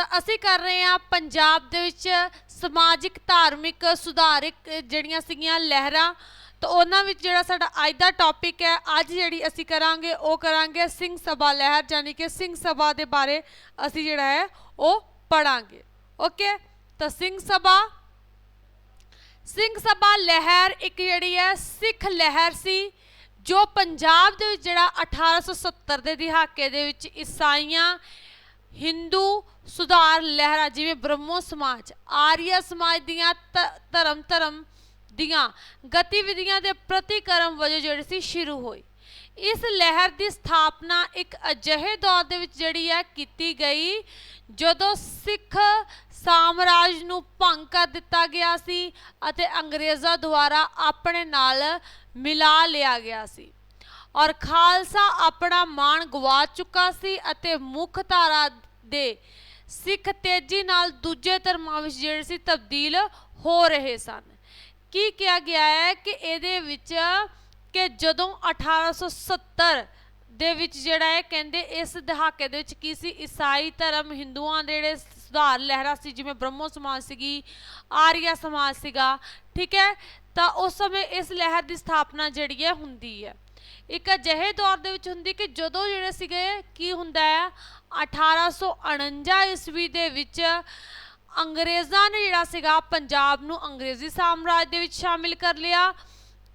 ਤਾਂ ਅਸੀਂ ਕਰ ਰਹੇ ਹਾਂ ਪੰਜਾਬ ਦੇ ਵਿੱਚ ਸਮਾਜਿਕ, ਧਾਰਮਿਕ ਸੁਧਾਰਕ ਜਿਹੜੀਆਂ ਸੀਗੀਆਂ ਲਹਿਰਾਂ, ਤਾਂ ਉਹਨਾਂ ਵਿੱਚ ਜਿਹੜਾ ਸਾਡਾ ਅੱਜ ਦਾ ਟੌਪਿਕ ਹੈ, ਅੱਜ ਜਿਹੜੀ ਅਸੀਂ ਕਰਾਂਗੇ, ਉਹ ਕਰਾਂਗੇ ਸਿੰਘ ਸਭਾ ਲਹਿਰ ਯਾਨੀ ਕਿ ਸਿੰਘ ਸਭਾ ਦੇ ਬਾਰੇ ਅਸੀਂ ਜਿਹੜਾ ਹੈ, ਉਹ ਪੜਾਂਗੇ ਓਕੇ ਤਾਂ ਸਿੰਘ ਸਭਾ ਸਿੰਘ ਸਭਾ ਲਹਿਰ ਇੱਕ ਜਿਹੜੀ ਹੈ ਸਿੱਖ ਲਹਿਰ ਸੀ, ਜੋ ਪੰਜਾਬ ਦੇ ਵਿੱਚ ਜਿਹੜਾ 1870 ਦੇ ਦਹਾਕੇ ਦੇ ਵਿੱਚ ਈਸਾਈਆਂ ਹਿੰਦੂ ਸੁਧਾਰ ਲਹਿਰਾਂ, ਜਿਵੇਂ ਬ੍ਰਹਮੋ ਸਮਾਜ, ਆਰੀਆ ਸਮਾਜ ਦੀਆਂ ਧਰਮ ਧਰਮ ਦੀਆਂ ਗਤੀਵਿਧੀਆਂ ਦੇ ਪ੍ਰਤੀਕਰਮ ਵਜੋਂ ਜਿਹੜੀ ਸੀ ਸ਼ੁਰੂ ਹੋਈ। ਇਸ ਲਹਿਰ ਦੀ ਸਥਾਪਨਾ ਇੱਕ ਅਜਿਹੇ ਦੌਰ ਦੇ ਵਿੱਚ ਜਿਹੜੀ ਹੈ ਕੀਤੀ ਗਈ, ਜਦੋਂ ਸਿੱਖ ਸਾਮਰਾਜ ਨੂੰ ਭੰਗ ਕਰ ਦਿੱਤਾ ਗਿਆ ਸੀ ਅਤੇ ਅੰਗਰੇਜ਼ਾਂ ਦੁਆਰਾ ਆਪਣੇ ਨਾਲ ਮਿਲਾ ਲਿਆ ਗਿਆ ਸੀ। ਔਰ ਖਾਲਸਾ ਆਪਣਾ ਮਾਣ ਗਵਾ ਚੁੱਕਾ ਸੀ ਅਤੇ ਮੁੱਖ ਧਾਰਾ ਦੇ ਸਿੱਖ ਤੇਜ਼ੀ ਨਾਲ ਦੂਜੇ ਧਰਮਾਂ ਵਿੱਚ ਜਿਹੜੇ ਸੀ ਤਬਦੀਲ ਹੋ ਰਹੇ ਸਨ। ਕੀ ਕਿਹਾ ਗਿਆ ਹੈ ਕਿ ਇਹਦੇ ਵਿੱਚ ਕਿ ਜਦੋਂ 1870 ਦੇ ਵਿੱਚ ਜਿਹੜਾ ਹੈ ਕਹਿੰਦੇ ਇਸ ਦਹਾਕੇ ਦੇ ਵਿੱਚ ਕੀ ਸੀ, ਈਸਾਈ ਧਰਮ ਹਿੰਦੂਆਂ ਦੇ ਜਿਹੜੇ ਸੁਧਾਰ ਲਹਿਰਾ ਸੀ, ਜਿਵੇਂ ਬ੍ਰਹਮੋ ਸਮਾਜ ਸੀਗੀ, ਆਰੀਆ ਸਮਾਜ ਸੀਗਾ, ਠੀਕ ਹੈ? ਤਾਂ ਉਸ ਸਮੇਂ ਇਸ ਲਹਿਰ ਦੀ ਸਥਾਪਨਾ ਜਿਹੜੀ ਹੈ ਹੁੰਦੀ ਹੈ। ਇੱਕ ਅਜਿਹੇ ਦੌਰ ਦੇ ਵਿੱਚ ਹੁੰਦੀ ਕਿ ਜਦੋਂ ਜਿਹੜੇ ਸੀਗੇ, ਕੀ ਹੁੰਦਾ ਹੈ 1849 ਈਸਵੀ ਦੇ ਵਿੱਚ ਅੰਗਰੇਜ਼ਾਂ ਨੇ ਜਿਹੜਾ ਸੀਗਾ, ਪੰਜਾਬ ਨੂੰ ਅੰਗਰੇਜ਼ੀ ਸਾਮਰਾਜ ਦੇ ਵਿੱਚ ਸ਼ਾਮਿਲ ਕਰ ਲਿਆ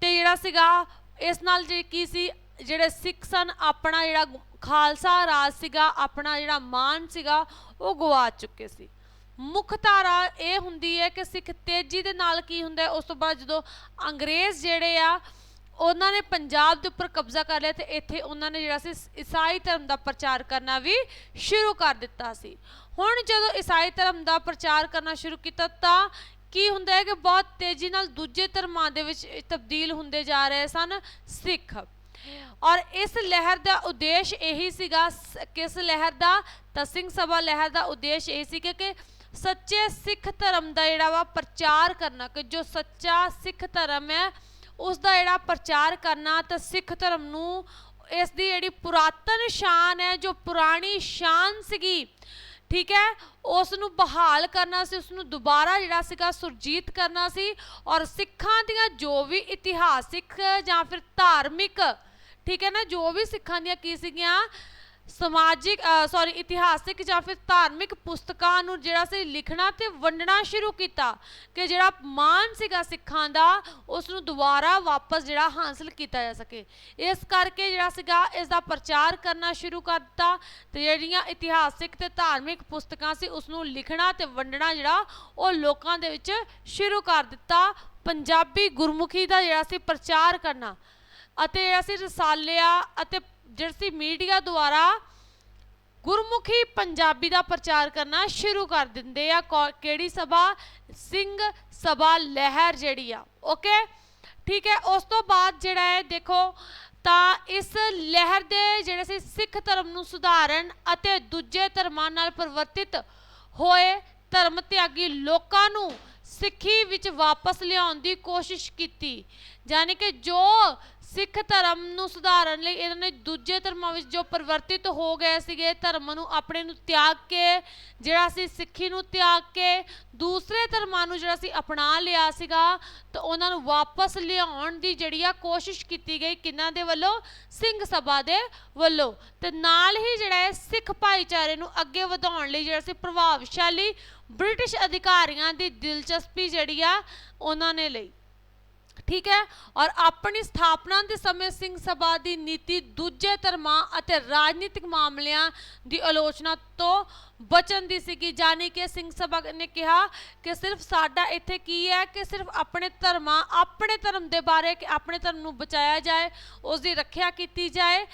ਤੇ ਜਿਹੜਾ ਸੀਗਾ, ਇਸ ਨਾਲ ਜੇ ਕੀ ਸੀ, ਜਿਹੜੇ ਸਿੱਖ ਸਨ, ਆਪਣਾ ਜਿਹੜਾ ਖਾਲਸਾ ਰਾਜ ਸੀਗਾ, ਆਪਣਾ ਜਿਹੜਾ ਮਾਨ ਸੀਗਾ, ਉਹ ਗਵਾ ਚੁੱਕੇ ਸੀ। ਮੁੱਖ ਧਾਰਾ ਇਹ ਹੁੰਦੀ ਹੈ ਕਿ ਸਿੱਖ ਤੇਜ਼ੀ ਦੇ ਨਾਲ ਕੀ ਹੁੰਦਾ ਉਸ ਤੋਂ ਬਾਅਦ ਜਦੋਂ ਅੰਗਰੇਜ਼ ਜਿਹੜੇ ਆ ਉਹਨਾਂ ਨੇ ਪੰਜਾਬ ਦੇ ਉੱਪਰ ਕਬਜ਼ਾ ਕਰ ਲਿਆ ਤੇ ਇੱਥੇ ਉਹਨਾਂ ਨੇ ਜਿਹੜਾ ਸੀ ਈਸਾਈ ਧਰਮ ਦਾ ਪ੍ਰਚਾਰ ਕਰਨਾ ਵੀ ਸ਼ੁਰੂ ਕਰ ਦਿੱਤਾ ਸੀ। ਹੁਣ ਜਦੋਂ ਈਸਾਈ ਧਰਮ ਦਾ ਪ੍ਰਚਾਰ ਕਰਨਾ ਸ਼ੁਰੂ ਕੀਤਾ ਤਾਂ ਕੀ ਹੁੰਦਾ ਹੈ ਕਿ ਬਹੁਤ ਤੇਜ਼ੀ ਨਾਲ ਦੂਜੇ ਧਰਮਾਂ ਦੇ ਵਿੱਚ ਤਬਦੀਲ ਹੁੰਦੇ ਜਾ ਰਹੇ ਸਨ ਸਿੱਖ। ਔਰ ਇਸ ਲਹਿਰ ਦਾ ਉਦੇਸ਼ ਇਹੀ ਸੀਗਾ ਸ- ਕਿਸ ਲਹਿਰ ਦਾ? ਤਾਂ ਸਿੰਘ ਸਭਾ ਲਹਿਰ ਦਾ ਉਦੇਸ਼ ਇਹ ਸੀ ਕਿ ਸੱਚੇ ਸਿੱਖ ਧਰਮ ਦਾ ਜਿਹੜਾ ਵਾ ਪ੍ਰਚਾਰ ਕਰਨਾ, ਕਿ ਜੋ ਸੱਚਾ ਸਿੱਖ ਧਰਮ ਹੈ ਉਸ ਦਾ ਜਿਹੜਾ ਪ੍ਰਚਾਰ ਕਰਨਾ ਤਾਂ ਸਿੱਖ ਧਰਮ ਨੂੰ ਇਸ ਦੀ ਜਿਹੜੀ ਪੁਰਾਤਨ ਸ਼ਾਨ ਹੈ, ਜੋ ਪੁਰਾਣੀ ਸ਼ਾਨ ਸੀਗੀ, ਠੀਕ ਹੈ ਉਸ ਨੂੰ ਬਹਾਲ ਕਰਨਾ ਸੀ ਉਸ ਨੂੰ ਦੁਬਾਰਾ ਜਿਹੜਾ ਸੀਗਾ ਸੁਰਜੀਤ ਕਰਨਾ ਸੀ ਔਰ ਸਿੱਖਾਂ ਦੀਆਂ ਜੋ ਵੀ ਇਤਿਹਾਸਿਕ ਜਾਂ ਫਿਰ ਧਾਰਮਿਕ, ਠੀਕ ਹੈ ਨਾ, ਜੋ ਵੀ ਸਿੱਖਾਂ ਦੀਆਂ ਕੀ ਸੀਗੀਆਂ ਸਮਾਜਿਕ ਸੌਰੀ ਇਤਿਹਾਸਿਕ ਜਾਂ ਫਿਰ ਧਾਰਮਿਕ ਪੁਸਤਕਾਂ ਨੂੰ ਜਿਹੜਾ ਸੀ ਲਿਖਣਾ ਤੇ ਵੰਡਣਾ ਸ਼ੁਰੂ ਕੀਤਾ ਕਿ ਜਿਹੜਾ ਮਾਨ ਸੀਗਾ ਸਿੱਖਾਂ ਦਾ ਉਸ ਨੂੰ ਦੁਬਾਰਾ ਵਾਪਸ ਜਿਹੜਾ ਹਾਸਲ ਕੀਤਾ ਜਾ ਸਕੇ। ਇਸ ਕਰਕੇ ਜਿਹੜਾ ਸੀਗਾ ਇਸ ਦਾ ਪ੍ਰਚਾਰ ਕਰਨਾ ਸ਼ੁਰੂ ਕਰ ਦਿੱਤਾ ਤੇ ਜਿਹੜੀਆਂ ਇਤਿਹਾਸਿਕ ਤੇ ਧਾਰਮਿਕ ਪੁਸਤਕਾਂ ਸੀ ਉਸ ਨੂੰ ਲਿਖਣਾ ਤੇ ਵੰਡਣਾ ਜਿਹੜਾ, ਉਹ ਲੋਕਾਂ ਦੇ ਵਿੱਚ ਸ਼ੁਰੂ ਕਰ ਦਿੱਤਾ, ਪੰਜਾਬੀ ਗੁਰਮੁਖੀ ਦਾ ਜਿਹੜਾ ਸੀ ਪ੍ਰਚਾਰ ਕਰਨਾ ਅਤੇ ਜਿਹੜਾ ਸੀ ਰਸਾਲਿਆਂ ਅਤੇ ਜਿਹੜਾ ਸੀ ਮੀਡੀਆ ਦੁਆਰਾ ਗੁਰਮੁਖੀ ਪੰਜਾਬੀ ਦਾ ਪ੍ਰਚਾਰ ਕਰਨਾ ਸ਼ੁਰੂ ਕਰ ਦਿੰਦੇ ਆ। ਕਿਹੜੀ ਸਭਾ? ਸਿੰਘ ਸਭਾ ਲਹਿਰ ਜਿਹੜੀ ਆ। ਓਕੇ? ਠੀਕ ਹੈ। ਉਸ ਤੋਂ ਬਾਅਦ ਜਿਹੜਾ ਹੈ, ਦੇਖੋ, ਤਾਂ ਇਸ ਲਹਿਰ ਦੇ ਜਿਹੜੇ ਸੀ ਸਿੱਖ ਧਰਮ ਨੂੰ ਸੁਧਾਰਨ ਅਤੇ ਦੂਜੇ ਧਰਮਾਂ ਨਾਲ ਪਰਿਵਰਤਿਤ ਹੋਏ ਧਰਮ ਤਿਆਗੀ ਲੋਕਾਂ ਨੂੰ ਸਿੱਖੀ ਵਿੱਚ ਵਾਪਸ ਲਿਆਉਣ ਦੀ ਕੋਸ਼ਿਸ਼ ਕੀਤੀ। ਯਾਨੀ ਕਿ ਜੋ ਸਿੱਖ ਧਰਮ ਨੂੰ ਸੁਧਾਰਨ ਲਈ ਇਹਨਾਂ ਨੇ ਦੂਜੇ ਧਰਮਾਂ ਵਿੱਚ ਜੋ ਪਰਿਵਰਤਿਤ ਹੋ ਗਏ ਸੀਗੇ, ਧਰਮ ਨੂੰ ਆਪਣੇ ਨੂੰ ਤਿਆਗ ਕੇ, ਜਿਹੜਾ ਸੀ ਸਿੱਖੀ ਨੂੰ ਤਿਆਗ ਕੇ, ਦੂਸਰੇ ਧਰਮਾਂ ਨੂੰ ਜਿਹੜਾ ਸੀ ਅਪਣਾ ਲਿਆ ਸੀਗਾ, ਤਾਂ ਉਹਨਾਂ ਨੂੰ ਵਾਪਸ ਲਿਆਉਣ ਦੀ ਜਿਹੜੀ ਆ ਕੋਸ਼ਿਸ਼ ਕੀਤੀ ਗਈ ਕਿਹਨਾਂ ਦੇ ਵੱਲੋਂ? ਸਿੰਘ ਸਭਾ ਦੇ ਵੱਲੋਂ। ਤੇ ਨਾਲ ਹੀ ਜਿਹੜਾ ਹੈ ਸਿੱਖ ਭਾਈਚਾਰੇ ਨੂੰ ਅੱਗੇ ਵਧਾਉਣ ਲਈ ਜਿਹੜਾ ਸੀ ਪ੍ਰਭਾਵਸ਼ਾਲੀ ਬ੍ਰਿਟਿਸ਼ ਅਧਿਕਾਰੀਆਂ ਦੀ ਦਿਲਚਸਪੀ ਜਿਹੜੀ ਆ ਉਹਨਾਂ ਨੇ ਲਈ। ਠੀਕ ਹੈ? ਔਰ ਆਪਣੀ ਸਥਾਪਨਾ ਦੇ ਸਮੇਂ ਸਿੰਘ ਸਭਾ ਦੀ ਨੀਤੀ ਦੂਜੇ ਧਰਮਾਂ ਅਤੇ ਰਾਜਨੀਤਿਕ ਮਾਮਲਿਆਂ ਦੀ ਆਲੋਚਨਾ ਤੋਂ ਬਚਣ ਦੀ ਸੀਗੀ। ਜਾਣੀ ਕਿ ਸਿੰਘ ਸਭਾ ਨੇ ਕਿਹਾ ਕਿ ਸਿਰਫ ਸਾਡਾ ਇੱਥੇ ਕੀ ਹੈ ਕਿ ਸਿਰਫ ਆਪਣੇ ਧਰਮਾਂ, ਆਪਣੇ ਧਰਮ ਦੇ ਬਾਰੇ ਕਿ ਆਪਣੇ ਧਰਮ ਨੂੰ ਬਚਾਇਆ ਜਾਏ ਉਸ ਦੀ ਰੱਖਿਆ ਕੀਤੀ ਜਾਏ।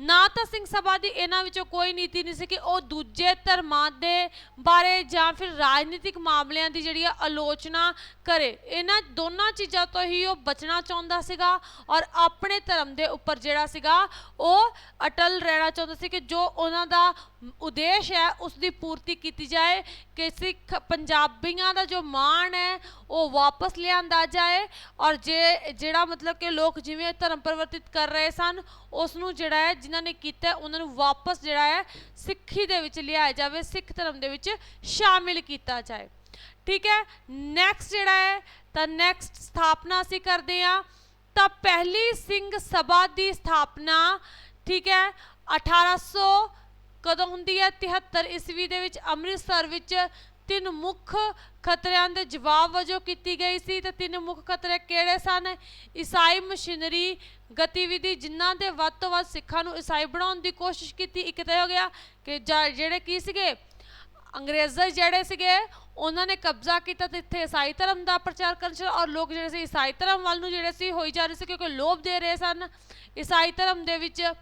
ਨਾ ਤਾਂ ਸਿੰਘ ਸਭਾ ਦੀ ਇਹਨਾਂ ਵਿੱਚੋਂ ਕੋਈ ਨੀਤੀ ਨਹੀਂ ਸੀ ਕਿ ਉਹ ਦੂਜੇ ਧਰਮਾਂ ਦੇ ਬਾਰੇ ਜਾਂ ਫਿਰ ਰਾਜਨੀਤਿਕ ਮਾਮਲਿਆਂ ਦੀ ਜਿਹੜੀ ਆਲੋਚਨਾ ਕਰੇ। ਇਹਨਾਂ ਦੋਨਾਂ ਚੀਜ਼ਾਂ ਤੋਂ ਹੀ ਉਹ ਬਚਣਾ ਚਾਹੁੰਦਾ ਸੀਗਾ ਔਰ ਆਪਣੇ ਧਰਮ ਦੇ ਉੱਪਰ ਜਿਹੜਾ ਸੀਗਾ, ਉਹ ਅਟਲ ਰਹਿਣਾ ਚਾਹੁੰਦਾ ਸੀ ਕਿ ਜੋ ਉਹਨਾਂ ਦਾ ਉਦੇਸ਼ ਉਦੇਸ਼ ਹੈ ਉਸ ਦੀ ਪੂਰਤੀ ਕੀਤੀ ਜਾਏ ਕਿ ਸਿੱਖ ਪੰਜਾਬੀਆਂ ਦਾ ਜੋ ਮਾਣ ਹੈ, ਉਹ ਵਾਪਸ ਲਿਆਂਦਾ ਜਾਏ ਔਰ ਜੇ, ਜਿਹੜਾ ਮਤਲਬ ਕਿ ਲੋਕ ਜਿਵੇਂ ਧਰਮ ਪਰਿਵਰਤਿਤ ਕਰ ਰਹੇ ਸਨ ਉਸ ਨੂੰ ਜਿਹੜਾ ਹੈ, ਜਿਨ੍ਹਾਂ ਨੇ ਕੀਤਾ ਉਹਨਾਂ ਨੂੰ ਵਾਪਸ ਜਿਹੜਾ ਹੈ, ਸਿੱਖੀ ਦੇ ਵਿੱਚ ਲਿਆਇਆ ਜਾਵੇ, ਸਿੱਖ ਧਰਮ ਦੇ ਵਿੱਚ ਸ਼ਾਮਿਲ ਕੀਤਾ ਜਾਏ। ਠੀਕ ਹੈ ਨੈਕਸਟ ਜਿਹੜਾ ਹੈ, ਤਾਂ ਨੈਕਸਟ ਸਥਾਪਨਾ ਅਸੀਂ ਕਰਦੇ ਹਾਂ, ਤਾਂ ਪਹਿਲੀ ਸਿੰਘ ਸਭਾ ਦੀ ਸਥਾਪਨਾ, ਠੀਕ ਹੈ 1800 ਕਦੋਂ ਹੁੰਦੀ ਹੈ? 73 ਈਸਵੀ ਦੇ ਵਿੱਚ ਅੰਮ੍ਰਿਤਸਰ ਵਿੱਚ ਤਿੰਨ ਮੁੱਖ ਖਤਰਿਆਂ ਦੇ ਜਵਾਬ ਵਜੋਂ ਕੀਤੀ ਗਈ ਸੀ ਤੇ ਤਿੰਨ ਮੁੱਖ ਖਤਰੇ ਕਿਹੜੇ ਸਨ? ਈਸਾਈ ਮਸ਼ੀਨਰੀ ਗਤੀਵਿਧੀ, ਜਿਨ੍ਹਾਂ ਦੇ ਵੱਧ ਤੋਂ ਵੱਧ ਸਿੱਖਾਂ ਨੂੰ ਈਸਾਈ ਬਣਾਉਣ ਦੀ ਕੋਸ਼ਿਸ਼ ਕੀਤੀ, ਇੱਕ ਤਾਂ ਹੋ ਗਿਆ ਕਿ ਜਾ- ਜਿਹੜੇ ਕੀ ਸੀਗੇ? ਅੰਗਰੇਜ਼ਰ ਜਿਹੜੇ ਸੀਗੇ, ਉਹਨਾਂ ਨੇ ਕਬਜ਼ਾ ਕੀਤਾ ਤੇ ਇੱਥੇ ਈਸਾਈ ਧਰਮ ਦਾ ਪ੍ਰਚਾਰ ਕਰਨ ਚ ਔਰ ਲੋਕ ਜਿਹੜੇ ਸੀ ਈਸਾਈ ਧਰਮ ਵੱਲ ਨੂੰ ਜਿਹੜੇ ਸੀ ਹੋਈ ਜਾ ਰਹੇ ਸੀ ਕਿਉਂਕਿ ਲੋਭ ਦੇ ਰਹੇ ਸਨ। ਈਸਾਈ ਧਰਮ ਦੇ ਵਿੱਚ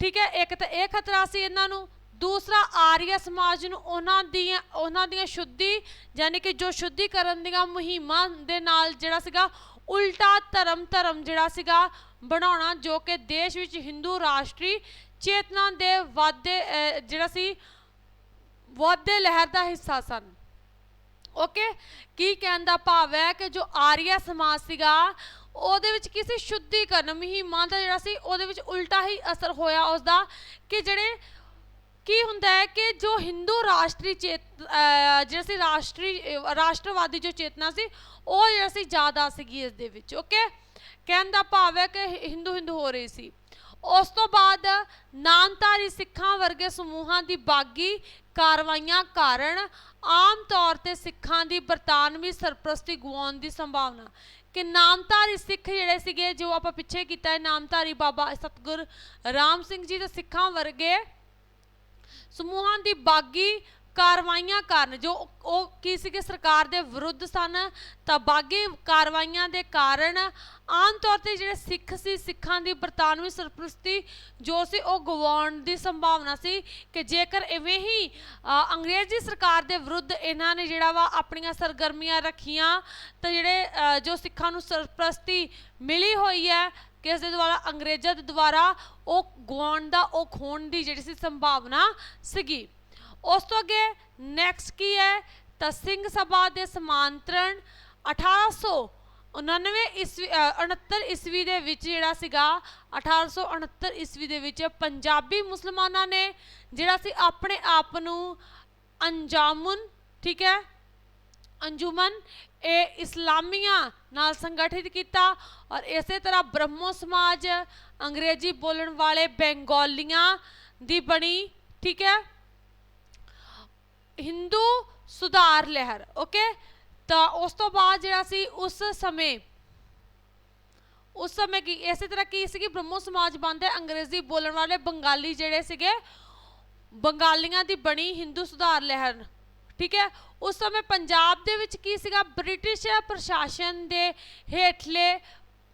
ਠੀਕ ਹੈ, ਇੱਕ ਤਾਂ ਇਹ ਖਤਰਾ ਸੀ ਇਹਨਾਂ ਨੂੰ, ਦੂਸਰਾ ਆਰੀਆ ਸਮਾਜ ਨੂੰ ਉਹਨਾਂ ਦੀਆਂ ਉਹਨਾਂ ਦੀਆਂ ਸ਼ੁੱਧੀ, ਯਾਨੀ ਕਿ ਜੋ ਸ਼ੁੱਧੀਕਰਨ ਦੀਆਂ ਮੁਹਿੰਮਾਂ ਦੇ ਨਾਲ ਜਿਹੜਾ ਸੀਗਾ, ਉਲਟਾ ਧਰਮ ਧਰਮ ਜਿਹੜਾ ਸੀਗਾ ਬਣਾਉਣਾ, ਜੋ ਕਿ ਦੇਸ਼ ਵਿੱਚ ਹਿੰਦੂ ਰਾਸ਼ਟਰੀ ਚੇਤਨਾ ਦੇ ਵਾਧੇ ਜਿਹੜਾ ਸੀ, ਵਾਧੇ ਲਹਿਰ ਦਾ ਹਿੱਸਾ ਸਨ। ਓਕੇ ਕੀ ਕਹਿਣ ਦਾ ਭਾਵ ਹੈ ਕਿ ਜੋ ਆਰੀਆ ਸਮਾਜ ਸੀਗਾ ਉਹਦੇ ਵਿੱਚ ਕੀ ਸੀ ਸ਼ੁੱਧੀਕਰਨ ਮੁਹਿੰਮਾਂ ਦਾ ਜਿਹੜਾ ਸੀ, ਉਹਦੇ ਵਿੱਚ ਉਲਟਾ ਹੀ ਅਸਰ ਹੋਇਆ ਉਸ ਦਾ ਕਿ ਜਿਹੜੇ ਕੀ ਹੁੰਦਾ ਹੈ ਕਿ ਜੋ ਹਿੰਦੂ ਰਾਸ਼ਟਰੀ ਚੇਤ ਜਿਹੜਾ ਸੀ ਰਾਸ਼ਟਰੀ, ਰਾਸ਼ਟਰਵਾਦੀ ਜੋ ਚੇਤਨਾ ਸੀ, ਉਹ ਜਿਹੜਾ ਸੀ ਜ਼ਿਆਦਾ ਸੀਗੀ ਇਸ ਦੇ ਵਿੱਚ ਓਕੇ ਕਹਿਣ ਦਾ ਭਾਵ ਹੈ ਕਿ ਹਿੰਦੂ ਹਿੰਦੂ ਹੋ ਰਹੀ ਸੀ। ਉਸ ਤੋਂ ਬਾਅਦ ਨਾਮਧਾਰੀ ਸਿੱਖਾਂ ਵਰਗੇ ਸਮੂਹਾਂ ਦੀ ਬਾਗੀ ਕਾਰਵਾਈਆਂ ਕਾਰਨ ਆਮ ਤੌਰ ਤੇ ਸਿੱਖਾਂ ਦੀ ਬਰਤਾਨਵੀ ਸਰਪ੍ਰਸਤੀ ਗੁਆਉਣ ਦੀ ਸੰਭਾਵਨਾ। ਕਿ ਨਾਮਧਾਰੀ ਸਿੱਖ ਜਿਹੜੇ ਸੀਗੇ, ਜੋ ਆਪਾਂ ਪਿੱਛੇ ਕੀਤਾ ਹੈ, ਨਾਮਧਾਰੀ ਬਾਬਾ ਸਤਗੁਰ ਰਾਮ ਸਿੰਘ ਜੀ ਦੇ ਸਿੱਖਾਂ ਵਰਗੇ ਸਮੂਹਾਂ ਦੀ ਬਾਗੀ ਕਾਰਵਾਈਆਂ ਕਾਰਨ, ਜੋ ਉਹ- ਕੀ ਸੀਗੇ, ਸਰਕਾਰ ਦੇ ਵਿਰੁੱਧ ਸਨ, ਤਾਂ ਬਾਗੀ ਕਾਰਵਾਈਆਂ ਦੇ ਕਾਰਨ ਆਮ ਤੌਰ ਤੇ ਜਿਹੜੇ ਸਿੱਖ ਸੀ, ਸਿੱਖਾਂ ਦੀ ਬਰਤਾਨਵੀ ਸਰਪ੍ਰਸਤੀ ਜੋ ਸੀ, ਉਹ ਗਵਾਉਣ ਦੀ ਸੰਭਾਵਨਾ ਸੀ ਕਿ ਜੇਕਰ ਇਵੇਂ ਹੀ ਅੰਗਰੇਜ਼ੀ ਸਰਕਾਰ ਦੇ ਵਿਰੁੱਧ ਇਹਨਾਂ ਨੇ ਜਿਹੜਾ ਵਾ ਆਪਣੀਆਂ ਸਰਗਰਮੀਆਂ ਰੱਖੀਆਂ, ਤਾਂ ਜਿਹੜੇ ਜੋ ਸਿੱਖਾਂ ਨੂੰ ਸਰਪ੍ਰਸਤੀ ਮਿਲੀ ਹੋਈ ਹੈ, ਕਿਸ ਦੇ ਦੁਆਰਾ, ਅੰਗਰੇਜ਼ਾਂ ਦੇ ਦੁਆਰਾ, ਉਹ ਗਵਾਉਣ ਦਾ, ਉਹ ਖੋਣ ਦੀ ਜਿਹੜੀ ਸੀ ਸੰਭਾਵਨਾ ਸੀਗੀ। ਉਸ ਤੋਂ ਅੱਗੇ ਨੈਕਸਟ ਕੀ ਹੈ? ਤਾਂ ਸਿੰਘ ਸਭਾ ਦੇ ਸਮਾਂਤਰਣ 1899 ਈਸਵੀ ਅ, 69 ਈਸਵੀ ਦੇ ਵਿੱਚ ਜਿਹੜਾ ਸੀਗਾ 1869 ਈਸਵੀ ਦੇ ਵਿੱਚ ਪੰਜਾਬੀ ਮੁਸਲਮਾਨਾਂ ਨੇ ਜਿਹੜਾ ਸੀ ਆਪਣੇ ਆਪ ਨੂੰ ਅੰਜਾਮੁਨ ਠੀਕ ਹੈ? ਅੰਜੁਮਨ ਇਹ ਇਸਲਾਮੀਆਂ ਨਾਲ ਸੰਗਠਿਤ ਕੀਤਾ ਔਰ ਇਸੇ ਤਰ੍ਹਾਂ ਬ੍ਰਹਮੋ ਸਮਾਜ ਅੰਗਰੇਜ਼ੀ ਬੋਲਣ ਵਾਲੇ ਬੰਗਾਲੀਆਂ ਦੀ ਬਣੀ ਠੀਕ ਹੈ? ਹਿੰਦੂ ਸੁਧਾਰ ਲਹਿਰ ਓਕੇ ਤਾਂ ਉਸ ਤੋਂ ਬਾਅਦ ਜਿਹੜਾ ਸੀ ਉਸ ਸਮੇਂ ਉਸ ਸਮੇਂ ਕੀ, ਇਸੇ ਤਰ੍ਹਾਂ ਕੀ ਸੀਗੀ? ਬ੍ਰਹਮੋ ਸਮਾਜ ਬੰਦ ਅੰਗਰੇਜ਼ੀ ਬੋਲਣ ਵਾਲੇ ਬੰਗਾਲੀ ਜਿਹੜੇ ਸੀਗੇ, ਬੰਗਾਲੀਆਂ ਦੀ ਬਣੀ ਹਿੰਦੂ ਸੁਧਾਰ ਲਹਿਰ, ਠੀਕ ਹੈ? ਉਸ ਸਮੇਂ ਪੰਜਾਬ ਦੇ ਵਿੱਚ ਕੀ ਸੀਗਾ? ਬ੍ਰਿਟਿਸ਼ ਪ੍ਰਸ਼ਾਸਨ ਦੇ ਹੇਠਲੇ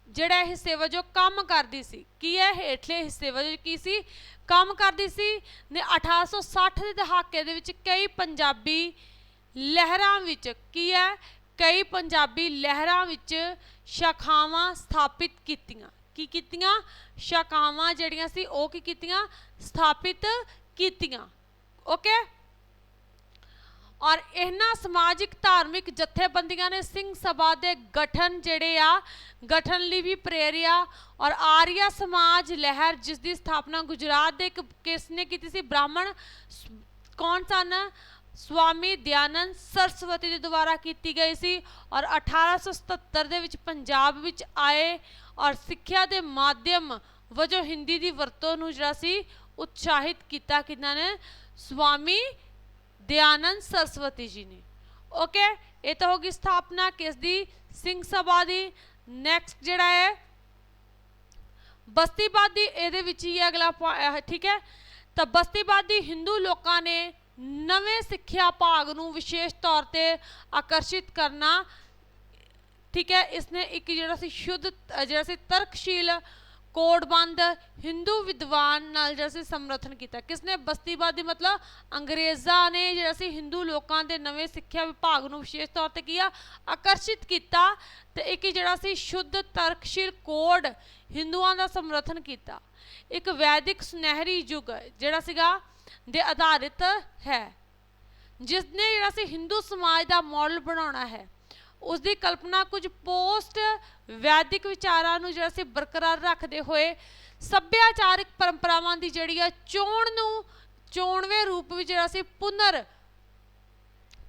ਜਿਹੜਾ ਹਿੱਸੇ ਵਜੋਂ ਕੰਮ ਕਰਦੀ ਸੀ, ਕੀ ਹੈ? ਹੇਠਲੇ ਹਿੱਸੇ ਵਜੋਂ ਕੀ ਸੀ? ਕੰਮ ਕਰਦੀ ਸੀ ਨੇ 1860 ਦੇ ਦਹਾਕੇ ਦੇ ਵਿੱਚ ਕਈ ਪੰਜਾਬੀ ਲਹਿਰਾਂ ਵਿੱਚ ਕੀ ਹੈ? ਕਈ ਪੰਜਾਬੀ ਲਹਿਰਾਂ ਵਿੱਚ ਸ਼ਾਖਾਵਾਂ ਸਥਾਪਿਤ ਕੀਤੀਆਂ। ਕੀ ਕੀਤੀਆਂ? ਸ਼ਾਖਾਵਾਂ ਜਿਹੜੀਆਂ ਸੀ ਉਹ ਕੀ ਕੀਤੀਆਂ? ਸਥਾਪਿਤ ਕੀਤੀਆਂ। ਓਕੇ ਔਰ ਇਹਨਾਂ ਸਮਾਜਿਕ, ਧਾਰਮਿਕ ਜਥੇਬੰਦੀਆਂ ਨੇ ਸਿੰਘ ਸਭਾ ਦੇ ਗਠਨ ਜਿਹੜੇ ਆ, ਗਠਨ ਲਈ ਵੀ ਪ੍ਰੇਰਿਆ ਔਰ ਆਰੀਆ ਸਮਾਜ ਲਹਿਰ ਜਿਸ ਦੀ ਸਥਾਪਨਾ ਗੁਜਰਾਤ ਦੇ ਇੱਕ ਕਿਸ ਨੇ ਕੀਤੀ ਸੀ, ਬ੍ਰਾਹਮਣ ਸ- ਕੌਣ ਸਨ? ਸਵਾਮੀ ਦਿਆਨੰਦ ਸਰਸਵਤੀ ਦੇ ਦੁਆਰਾ ਕੀਤੀ ਗਈ ਸੀ ਔਰ 1877 ਦੇ ਵਿੱਚ ਪੰਜਾਬ ਵਿੱਚ ਆਏ ਔਰ ਸਿੱਖਿਆ ਦੇ ਮਾਧਿਅਮ ਵਜੋਂ ਹਿੰਦੀ ਦੀ ਵਰਤੋਂ ਨੂੰ ਜਿਹੜਾ ਸੀ, ਉਤਸ਼ਾਹਿਤ ਕੀਤਾ ਕਿਹਨਾਂ ਨੇ? ਸਵਾਮੀ ਦਿਆਨੰਦ ਸਰਸਵਤੀ ਜੀ ਨੇ ਓਕੇ ਇਹ ਤਾਂ ਹੋ ਗਈ ਸਥਾਪਨਾ ਕਿਸ ਦੀ ਸਿੰਘ ਸਭਾ ਦੀ ਨੈਕਸਟ ਜਿਹੜਾ ਹੈ ਬਸਤੀਵਾਦੀ ਇਹਦੇ ਵਿੱਚ ਹੀ ਅਗਲਾ ਠੀਕ ਹੈ ਤਾਂ ਬਸਤੀਵਾਦੀ ਹਿੰਦੂ ਲੋਕਾਂ ਨੇ ਨਵੇਂ ਸਿੱਖਿਆ ਭਾਗ ਨੂੰ ਵਿਸ਼ੇਸ਼ ਤੌਰ ਤੇ ਆਕਰਸ਼ਿਤ ਕਰਨਾ ਠੀਕ ਹੈ ਇਸਨੇ ਇੱਕ ਜਿਹੜਾ ਸੀ ਸ਼ੁੱਧ ਜਿਹੜਾ ਸੀ ਤਰਕਸ਼ੀਲ ਕੋਡਬੰਦ ਹਿੰਦੂ ਵਿਦਵਾਨ ਨਾਲ ਜਿਹੜਾ ਸੀ ਸਮਰਥਨ ਕੀਤਾ। ਕਿਸਨੇ? ਬਸਤੀਵਾਦੀ ਮਤਲਬ ਅੰਗਰੇਜ਼ਾਂ ਨੇ ਜਿਹੜਾ ਸੀ ਹਿੰਦੂ ਲੋਕਾਂ ਦੇ ਨਵੇਂ ਸਿੱਖਿਆ ਵਿਭਾਗ ਨੂੰ ਵਿਸ਼ੇਸ਼ ਤੌਰ ਤੇ ਕੀਆ ਆਕਰਸ਼ਿਤ ਕੀਤਾ ਤੇ ਇੱਕ ਜਿਹੜਾ ਸੀ ਸ਼ੁੱਧ ਤਰਕਸ਼ੀਲ ਕੋਡ ਹਿੰਦੂਆਂ ਦਾ ਸਮਰਥਨ ਕੀਤਾ। ਇੱਕ ਵੈਦਿਕ ਸੁਨਹਿਰੀ ਯੁੱਗ ਜਿਹੜਾ ਸੀਗਾ ਦੇ ਆਧਾਰਿਤ ਹੈ। ਜਿਸ ਨੇ ਜਿਹੜਾ ਸੀ ਹਿੰਦੂ ਸਮਾਜ ਦਾ ਮਾਡਲ ਬਣਾਉਣਾ ਹੈ। ਉਸ ਦੀ ਕਲਪਨਾ ਕੁਝ ਪੋਸਟ ਵੈਦਿਕ ਵਿਚਾਰਾਂ ਨੂੰ ਜਿਹੜਾ ਸੀ ਬਰਕਰਾਰ ਰੱਖਦੇ ਹੋਏ ਸੱਭਿਆਚਾਰਕ ਪਰੰਪਰਾਵਾਂ ਦੀ ਜਿਹੜੀ ਆ ਚੋਣ ਨੂੰ ਚੋਣਵੇਂ ਰੂਪ ਵਿੱਚ ਜਿਹੜਾ ਸੀ ਪੁਨਰ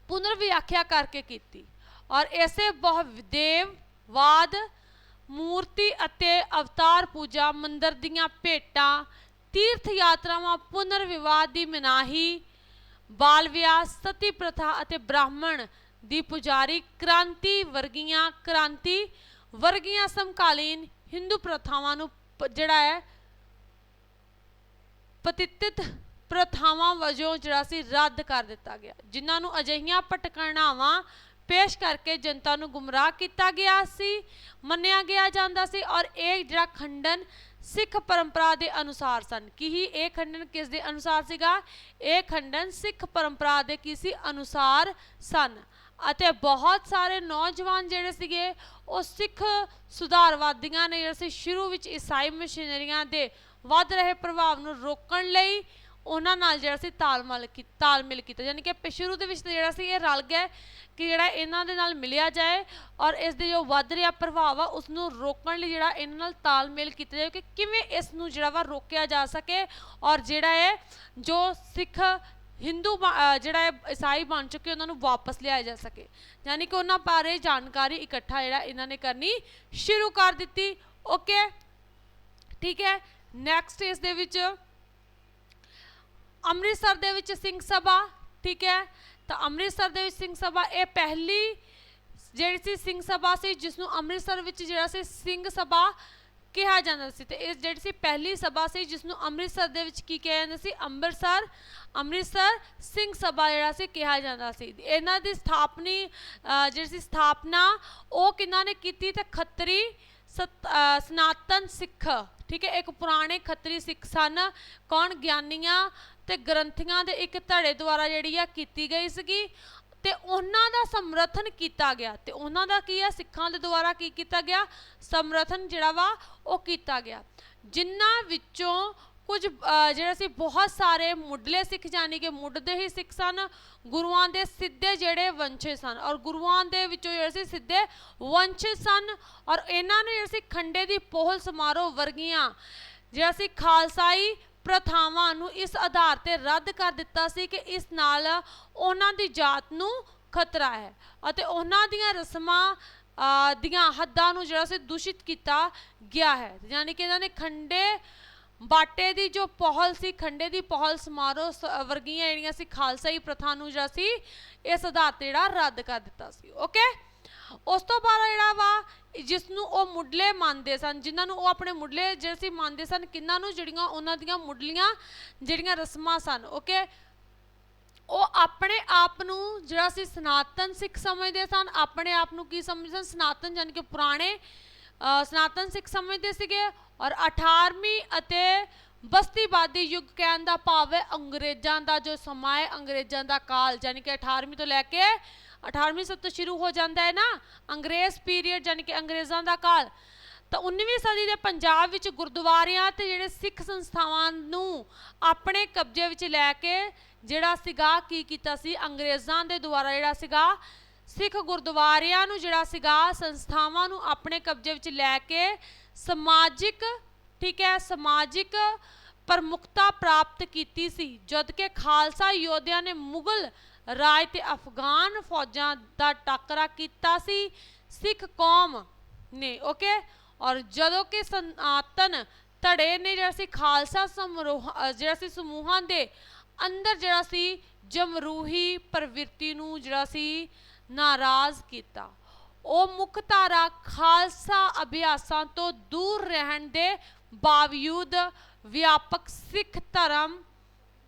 ਪੁਨਰ ਵਿਆਖਿਆ ਕਰਕੇ ਕੀਤੀ। ਔਰ ਇਸੇ ਬਹੁਦੇਵਵਾਦ ਮੂਰਤੀ ਅਤੇ ਅਵਤਾਰ ਪੂਜਾ ਮੰਦਰ ਦੀਆਂ ਭੇਟਾਂ ਤੀਰਥ ਯਾਤਰਾਵਾਂ ਪੁਨਰ ਵਿਵਾਦ ਦੀ ਮਨਾਹੀ, ਬਾਲ ਵਿਆਹ, ਸਤੀ ਪ੍ਰਥਾ ਅਤੇ ਬ੍ਰਾਹਮਣ ਦੀ ਪੁਜਾਰੀ ਕ੍ਰਾਂਤੀ ਵਰਗੀਆਂ ਕ੍ਰਾਂਤੀ ਵਰਗੀਆਂ ਸਮਕਾਲੀਨ ਹਿੰਦੂ ਪ੍ਰਥਾਵਾਂ ਨੂੰ ਜਿਹੜਾ ਹੈ, ਪਤਿਤਿਤ ਪ੍ਰਥਾਵਾਂ ਵਜੋਂ ਜਿਹੜਾ ਸੀ ਰੱਦ ਕਰ ਦਿੱਤਾ ਗਿਆ। ਜਿਨ੍ਹਾਂ ਨੂੰ ਅਜਿਹੀਆਂ ਭਟਕਣਾਵਾਂ ਪੇਸ਼ ਕਰਕੇ ਜਨਤਾ ਨੂੰ ਗੁੰਮਰਾਹ ਕੀਤਾ ਗਿਆ ਸੀ, ਮੰਨਿਆ ਗਿਆ ਜਾਂਦਾ ਸੀ ਔਰ ਇਹ ਜਿਹੜਾ ਖੰਡਨ ਸਿੱਖ ਪਰੰਪਰਾ ਦੇ ਅਨੁਸਾਰ ਸਨ। ਕੀ ਹੀ ਇਹ ਖੰਡਨ ਕਿਸ ਦੇ ਅਨੁਸਾਰ ਸੀਗਾ? ਇਹ ਖੰਡਨ ਸਿੱਖ ਪਰੰਪਰਾ ਦੇ ਕਿਸੇ ਅਨੁਸਾਰ ਸਨ। ਅਤੇ ਬਹੁਤ ਸਾਰੇ ਨੌਜਵਾਨ ਜਿਹੜੇ ਸੀਗੇ, ਉਹ ਸਿੱਖ ਸੁਧਾਰਵਾਦੀਆਂ ਨੇ ਜਿਹੜੇ ਸੀ, ਸ਼ੁਰੂ ਵਿੱਚ ਈਸਾਈ ਮਸ਼ੀਨਰੀਆਂ ਦੇ ਵੱਧ ਰਹੇ ਪ੍ਰਭਾਵ ਨੂੰ ਰੋਕਣ ਲਈ ਉਹਨਾਂ ਨਾਲ ਜਿਹੜਾ ਸੀ ਤਾਲਮੇਲ ਕੀ, ਤਾਲਮੇਲ ਕੀਤਾ। ਯਾਨੀ ਕਿ ਪ- ਸ਼ੁਰੂ ਦੇ ਵਿੱਚ ਜਿਹੜਾ ਸੀ, ਇਹ ਰਲ ਗਿਆ ਕਿ ਜਿਹੜਾ ਇਹਨਾਂ ਦੇ ਨਾਲ ਮਿਲਿਆ ਜਾਏ ਔਰ ਇਸ ਦੇ ਜੋ ਵੱਧ ਰਿਹਾ ਪ੍ਰਭਾਵ ਆ ਉਸ ਨੂੰ ਰੋਕਣ ਲਈ ਜਿਹੜਾ ਇਹਨਾਂ ਨਾਲ ਤਾਲਮੇਲ ਕੀਤਾ ਜਾਏ ਕਿ ਕਿਵੇਂ ਇਸ ਨੂੰ ਜਿਹੜਾ ਵਾ ਰੋਕਿਆ ਜਾ ਸਕੇ ਔਰ ਜਿਹੜਾ ਹੈ ਜੋ ਸਿੱਖ ਹਿੰਦੂ ਜਿਹੜਾ ਹੈ ਈਸਾਈ ਬਣ ਚੁੱਕੇ, ਉਹਨਾਂ ਨੂੰ ਵਾਪਸ ਲਿਆਇਆ ਜਾ ਸਕੇ। ਯਾਨੀ ਕਿ ਉਹਨਾਂ ਬਾਰੇ ਜਾਣਕਾਰੀ ਇਕੱਠਾ ਜਿਹੜਾ ਇਹਨਾਂ ਨੇ ਕਰਨੀ ਸ਼ੁਰੂ ਕਰ ਦਿੱਤੀ। ਓਕੇ ਠੀਕ ਹੈ? ਨੈਕਸਟ ਇਸ ਦੇ ਵਿੱਚ ਅੰਮ੍ਰਿਤਸਰ ਦੇ ਵਿੱਚ ਸਿੰਘ ਸਭਾ। ਠੀਕ ਹੈ? ਤਾਂ ਅੰਮ੍ਰਿਤਸਰ ਦੇ ਵਿੱਚ ਸਿੰਘ ਸਭਾ, ਇਹ ਪਹਿਲੀ ਜਿਹੜੀ ਸੀ ਸਿੰਘ ਸਭਾ ਸੀ ਜਿਸ ਨੂੰ ਅੰਮ੍ਰਿਤਸਰ ਵਿੱਚ ਜਿਹੜਾ ਸੀ ਸਿੰਘ ਸਭਾ ਕਿਹਾ ਜਾਂਦਾ ਸੀ ਤੇ ਇਹ ਜਿਹੜੀ ਸੀ ਪਹਿਲੀ ਸਭਾ ਸੀ ਜਿਸ ਨੂੰ ਅੰਮ੍ਰਿਤਸਰ ਦੇ ਵਿੱਚ ਕੀ ਕਿਹਾ ਜਾਂਦਾ ਸੀ? ਅੰਮ੍ਰਿਤਸਰ ਅੰਮ੍ਰਿਤਸਰ ਸਿੰਘ ਸਭਾ ਜਿਹੜਾ ਸੀ, ਕਿਹਾ ਜਾਂਦਾ ਸੀ। ਇਹਨਾਂ ਦੀ ਸਥਾਪਨੀ ਜਿਹੜੀ ਸੀ ਸਥਾਪਨਾ, ਉਹ ਕਿਹਨਾਂ ਨੇ ਕੀਤੀ? ਤੇ ਖੱਤਰੀ ਸਤ- ਸਨਾਤਨ ਸਿੱਖ, ਠੀਕ ਹੈ, ਇੱਕ ਪੁਰਾਣੇ ਖੱਤਰੀ ਸਿੱਖ ਸਨ। ਕੌਣ? ਗਿਆਨੀਆਂ ਤੇ ਗ੍ਰੰਥੀਆਂ ਦੇ ਇੱਕ ਧੜੇ ਦੁਆਰਾ ਜਿਹੜੀ ਆ ਕੀਤੀ ਗਈ ਸੀਗੀ। ਤੇ ਉਹਨਾਂ ਦਾ ਸਮਰਥਨ ਕੀਤਾ ਗਿਆ। ਤੇ ਉਹਨਾਂ ਦਾ ਕੀ ਆ? ਸਿੱਖਾਂ ਦੇ ਦੁਆਰਾ ਕੀ ਕੀਤਾ ਗਿਆ? ਸਮਰਥਨ ਜਿਹੜਾ ਵਾ ਉਹ ਕੀਤਾ ਗਿਆ। ਜਿਨ੍ਹਾਂ ਵਿੱਚੋਂ ਕੁਝ ਅਹ, ਜਿਹੜਾ ਸੀ ਬਹੁਤ ਸਾਰੇ ਮੁੱਢਲੇ ਸਿੱਖ ਜਾਨੀ ਕਿ ਮੁੱਢ ਦੇ ਹੀ ਸਿੱਖ ਸਨ ਗੁਰੂਆਂ ਦੇ ਸਿੱਧੇ ਜਿਹੜੇ ਵੰਸ਼ਜ ਸਨ। ਔਰ ਗੁਰੂਆਂ ਦੇ ਵਿੱਚੋਂ ਜਿਹੜੇ ਸੀ ਸਿੱਧੇ ਵੰਸ਼ਜ ਸਨ। ਔਰ ਇਹਨਾਂ ਨੇ ਜਿਹੜੇ ਸੀ ਖੰਡੇ ਦੀ ਪੋਹਲ ਸਮਾਰੋਹ ਵਰਗੀਆਂ ਜਿਹੜਾ ਸੀ ਖਾਲਸਾਈ ਪ੍ਰਥਾਵਾਂ ਨੂੰ ਇਸ ਆਧਾਰ ਤੇ ਰੱਦ ਕਰ ਦਿੱਤਾ ਸੀ ਕਿ ਇਸ ਨਾਲ ਉਹਨਾਂ ਦੀ ਜਾਤ ਨੂੰ ਖਤਰਾ ਹੈ ਅਤੇ ਉਹਨਾਂ ਦੀਆਂ ਰਸਮਾਂ ਦੀਆਂ ਹੱਦਾਂ ਨੂੰ ਜਿਹੜਾ ਸੀ ਦੂਸ਼ਿਤ ਕੀਤਾ ਗਿਆ ਹੈ। ਯਾਨੀ ਕਿ ਇਹਨਾਂ ਨੇ ਖੰਡੇ ਬਾਟੇ ਦੀ ਜੋ ਪਹਲ ਸੀ, ਖੰਡੇ ਦੀ ਪਹਲ ਸਮਾਰੋਹ ਸ- ਵਰਗੀਆਂ ਜਿਹੜੀਆਂ ਸੀ ਖਾਲਸਾਈ ਪ੍ਰਥਾ ਨੂੰ ਜਿਹੜਾ ਸੀ, ਇਸ ਆਧਾਰ ਤੇ ਜਿਹੜਾ ਰੱਦ ਕਰ ਦਿੱਤਾ ਸੀ। ਓਕੇ ਉਸ ਤੋਂ ਬਾਅਦ ਜਿਹੜਾ ਵਾ ਜਿਸ ਨੂੰ ਉਹ ਮੁੱਢਲੇ ਮੰਨਦੇ ਸਨ, ਜਿਨ੍ਹਾਂ ਨੂੰ ਉਹ ਆਪਣੇ ਮੁੱਢਲੇ ਜਿਹੜੇ ਸੀ ਮੰਨਦੇ ਸਨ, ਕਿੰਨਾਂ ਨੂੰ? ਜਿਹੜੀਆਂ ਉਹਨਾਂ ਦੀਆਂ ਮੁੱਢਲੀਆਂ ਜਿਹੜੀਆਂ ਰਸਮਾਂ ਸਨ ਓਕੇ ਉਹ ਆਪਣੇ ਆਪ ਨੂੰ ਜਿਹੜਾ ਸੀ ਸਨਾਤਨ ਸਿੱਖ ਸਮਝਦੇ ਸਨ, ਆਪਣੇ ਆਪ ਨੂੰ ਕੀ ਸਮਝਦੇ ਸਨ? ਸਨਾਤਨ ਯਾਨੀ ਕਿ ਪੁਰਾਣੇ ਸਨਾਤਨ ਸਿੱਖ ਸਮਝਦੇ ਸੀਗੇ ਔਰ 18ਵੀਂ ਅਤੇ ਬਸਤੀਵਾਦੀ ਯੁੱਗ ਕਹਿਣ ਦਾ ਭਾਵ ਹੈ ਅੰਗਰੇਜ਼ਾਂ ਦਾ ਜੋ ਸਮਾਂ ਹੈ, ਅੰਗਰੇਜ਼ਾਂ ਦਾ ਕਾਲ ਯਾਨੀ ਕਿ 18ਵੀਂ ਤੋਂ ਲੈ ਕੇ 18ਵੀਂ ਸਦੀ ਤੋਂ ਸ਼ੁਰੂ ਹੋ ਜਾਂਦਾ ਹੈ ਨਾ, ਅੰਗਰੇਜ਼ ਪੀਰੀਅਡ ਯਾਨੀ ਕਿ ਅੰਗਰੇਜ਼ਾਂ ਦਾ ਕਾਲ। ਤਾਂ 19ਵੀਂ ਸਦੀ ਦੇ ਪੰਜਾਬ ਵਿੱਚ ਗੁਰਦੁਆਰਿਆਂ ਤੇ ਜਿਹੜੇ ਸਿੱਖ ਸੰਸਥਾਵਾਂ ਨੂੰ ਆਪਣੇ ਕਬਜ਼ੇ ਵਿੱਚ ਲੈ ਕੇ ਜਿਹੜਾ ਸੀਗਾ, ਕੀ ਕੀਤਾ ਸੀ? ਅੰਗਰੇਜ਼ਾਂ ਦੇ ਦੁਆਰਾ ਜਿਹੜਾ ਸੀਗਾ, ਸਿੱਖ ਗੁਰਦੁਆਰਿਆਂ ਨੂੰ ਜਿਹੜਾ ਸੀਗਾ, ਸੰਸਥਾਵਾਂ ਨੂੰ ਆਪਣੇ ਕਬਜ਼ੇ ਵਿੱਚ ਲੈ ਕੇ ਸਮਾਜਿਕ, ਠੀਕ ਹੈ, ਸਮਾਜਿਕ ਪ੍ਰਮੁਖਤਾ ਪ੍ਰਾਪਤ ਕੀਤੀ ਸੀ। ਜਦ ਕਿ ਖਾਲਸਾ ਯੋਧਿਆਂ ਨੇ ਮੁਗਲ ਰਾਜ ਤੇ ਅਫਗਾਨ ਫੌਜਾਂ ਦਾ ਟੱਕਰਾ ਕੀਤਾ ਸੀ, ਸਿੱਖ ਕੌਮ ਨੇ ਓਕੇ ਔਰ ਜਦੋਂ ਕਿ ਸਨਾਤਨ ਧੜੇ ਨੇ ਜਿਹੜਾ ਸੀ ਖਾਲਸਾ ਸਮਰੋਹ ਜਿਹੜਾ ਸੀ ਸਮੂਹਾਂ ਦੇ ਅੰਦਰ ਜਿਹੜਾ ਸੀ ਜਮਰੂਹੀ ਪ੍ਰਵਿਰਤੀ ਨੂੰ ਜਿਹੜਾ ਸੀ ਨਾਰਾਜ਼ ਕੀਤਾ, ਉਹ ਮੁੱਖ ਧਾਰਾ ਖਾਲਸਾ ਅਭਿਆਸਾਂ ਤੋਂ ਦੂਰ ਰਹਿਣ ਦੇ ਬਾਵਜੂਦ ਵਿਆਪਕ ਸਿੱਖ ਧਰਮ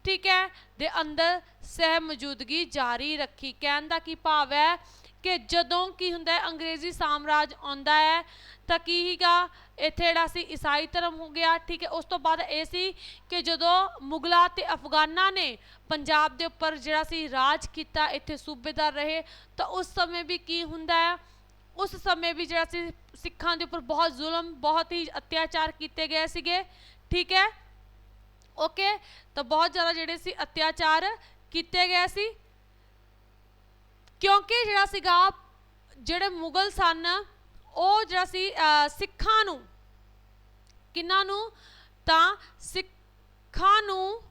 ਠੀਕ ਹੈ? ਦੇ ਅੰਦਰ ਸਹਿ ਮੌਜੂਦਗੀ ਜਾਰੀ ਰੱਖੀ। ਕਹਿਣ ਦਾ ਕੀ ਭਾਵ ਹੈ ਕਿ ਜਦੋਂ ਕੀ ਹੁੰਦਾ ਹੈ, ਅੰਗਰੇਜ਼ੀ ਸਾਮਰਾਜ ਆਉਂਦਾ ਹੈ, ਤਾਂ ਕੀ ਹੀਗਾ ਇੱਥੇ ਜਿਹੜਾ ਸੀ, ਈਸਾਈ ਧਰਮ ਹੋ ਗਿਆ। ਠੀਕ ਹੈ, ਉਸ ਤੋਂ ਬਾਅਦ ਇਹ ਸੀ ਕਿ ਜਦੋਂ ਮੁਗਲਾਂ ਤੇ ਅਫਗਾਨਾਂ ਨੇ ਪੰਜਾਬ ਦੇ ਉੱਪਰ ਜਿਹੜਾ ਸੀ ਰਾਜ ਕੀਤਾ, ਇੱਥੇ ਸੂਬੇਦਾਰ ਰਹੇ, ਤਾਂ ਉਸ ਸਮੇਂ ਵੀ ਕੀ ਹੁੰਦਾ ਹੈ? ਉਸ ਸਮੇਂ ਵੀ ਜਿਹੜਾ ਸੀ, ਸਿੱਖਾਂ ਦੇ ਉੱਪਰ ਬਹੁਤ ਜ਼ੁਲਮ, ਬਹੁਤ ਹੀ ਅਤਿਆਚਾਰ ਕੀਤੇ ਗਏ ਸੀਗੇ। ਠੀਕ ਹੈ? ਓਕੇ ਤਾਂ ਬਹੁਤ ਜ਼ਿਆਦਾ ਜਿਹੜੇ ਸੀ ਅਤਿਆਚਾਰ ਕੀਤੇ ਗਏ ਸੀ। ਕਿਉਂਕਿ ਜਿਹੜਾ ਸੀਗਾ, ਜਿਹੜੇ ਮੁਗਲ ਸਨ, ਉਹ ਜਿਹੜਾ ਸੀ ਸਿੱਖਾਂ ਨੂੰ, ਕਿੰਨਾਂ ਨੂੰ? ਤਾਂ ਸਿੱਖਾਂ ਨੂੰ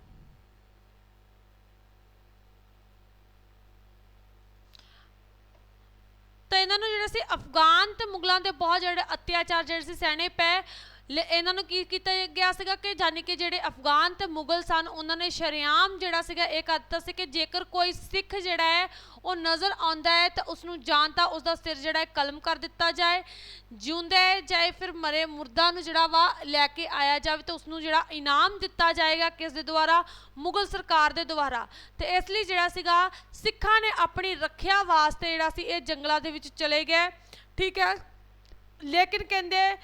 ਤਾਂ ਇਹਨਾਂ ਨੂੰ ਜਿਹੜਾ ਸੀ ਅਫਗਾਨ ਤੇ ਮੁਗਲਾਂ ਦੇ ਬਹੁਤ ਜਿਹੜੇ ਅਤਿਆਚਾਰ ਜਿਹੜੇ ਸੀ, ਸਹਿਣੇ ਪਏ। ਲ- ਇਹਨਾਂ ਨੂੰ ਕੀ ਕੀਤਾ ਗਿਆ ਸੀਗਾ ਕਿ ਜਾਨੀ ਕਿ ਜਿਹੜੇ ਅਫਗਾਨ ਤੇ ਮੁਗਲ ਸਨ, ਉਹਨਾਂ ਨੇ ਸ਼ਰੇਆਮ ਜਿਹੜਾ ਸੀਗਾ ਇਹ ਕਰ ਦਿੱਤਾ ਸੀ ਕਿ ਜੇਕਰ ਕੋਈ ਸਿੱਖ ਜਿਹੜਾ ਹੈ, ਉਹ ਨਜ਼ਰ ਆਉਂਦਾ ਹੈ ਤਾਂ ਉਸ ਨੂੰ ਜਾਨ ਤਾਂ ਉਸ ਦਾ ਸਿਰ ਜਿਹੜਾ ਹੈ ਕਲਮ ਕਰ ਦਿੱਤਾ ਜਾਏ। ਜਿਉਂਦੇ ਚਾਹੇ ਫਿਰ ਮਰੇ ਮੁਰਦਾ ਨੂੰ ਜਿਹੜਾ ਵਾ ਲੈ ਕੇ ਆਇਆ ਜਾਵੇ ਤਾਂ ਉਸ ਨੂੰ ਜਿਹੜਾ ਇਨਾਮ ਦਿੱਤਾ ਜਾਏਗਾ ਕਿਸ ਦੇ ਦੁਆਰਾ? ਮੁਗਲ ਸਰਕਾਰ ਦੇ ਦੁਆਰਾ। ਤੇ ਇਸ ਲਈ ਜਿਹੜਾ ਸੀਗਾ, ਸਿੱਖਾਂ ਨੇ ਆਪਣੀ ਰੱਖਿਆ ਵਾਸਤੇ ਜਿਹੜਾ ਸੀ ਇਹ ਜੰਗਲਾਂ ਦੇ ਵਿੱਚ ਚਲੇ ਗਏ। ਠੀਕ ਹੈ? ਲੇਕਿਨ ਕਹਿੰਦੇ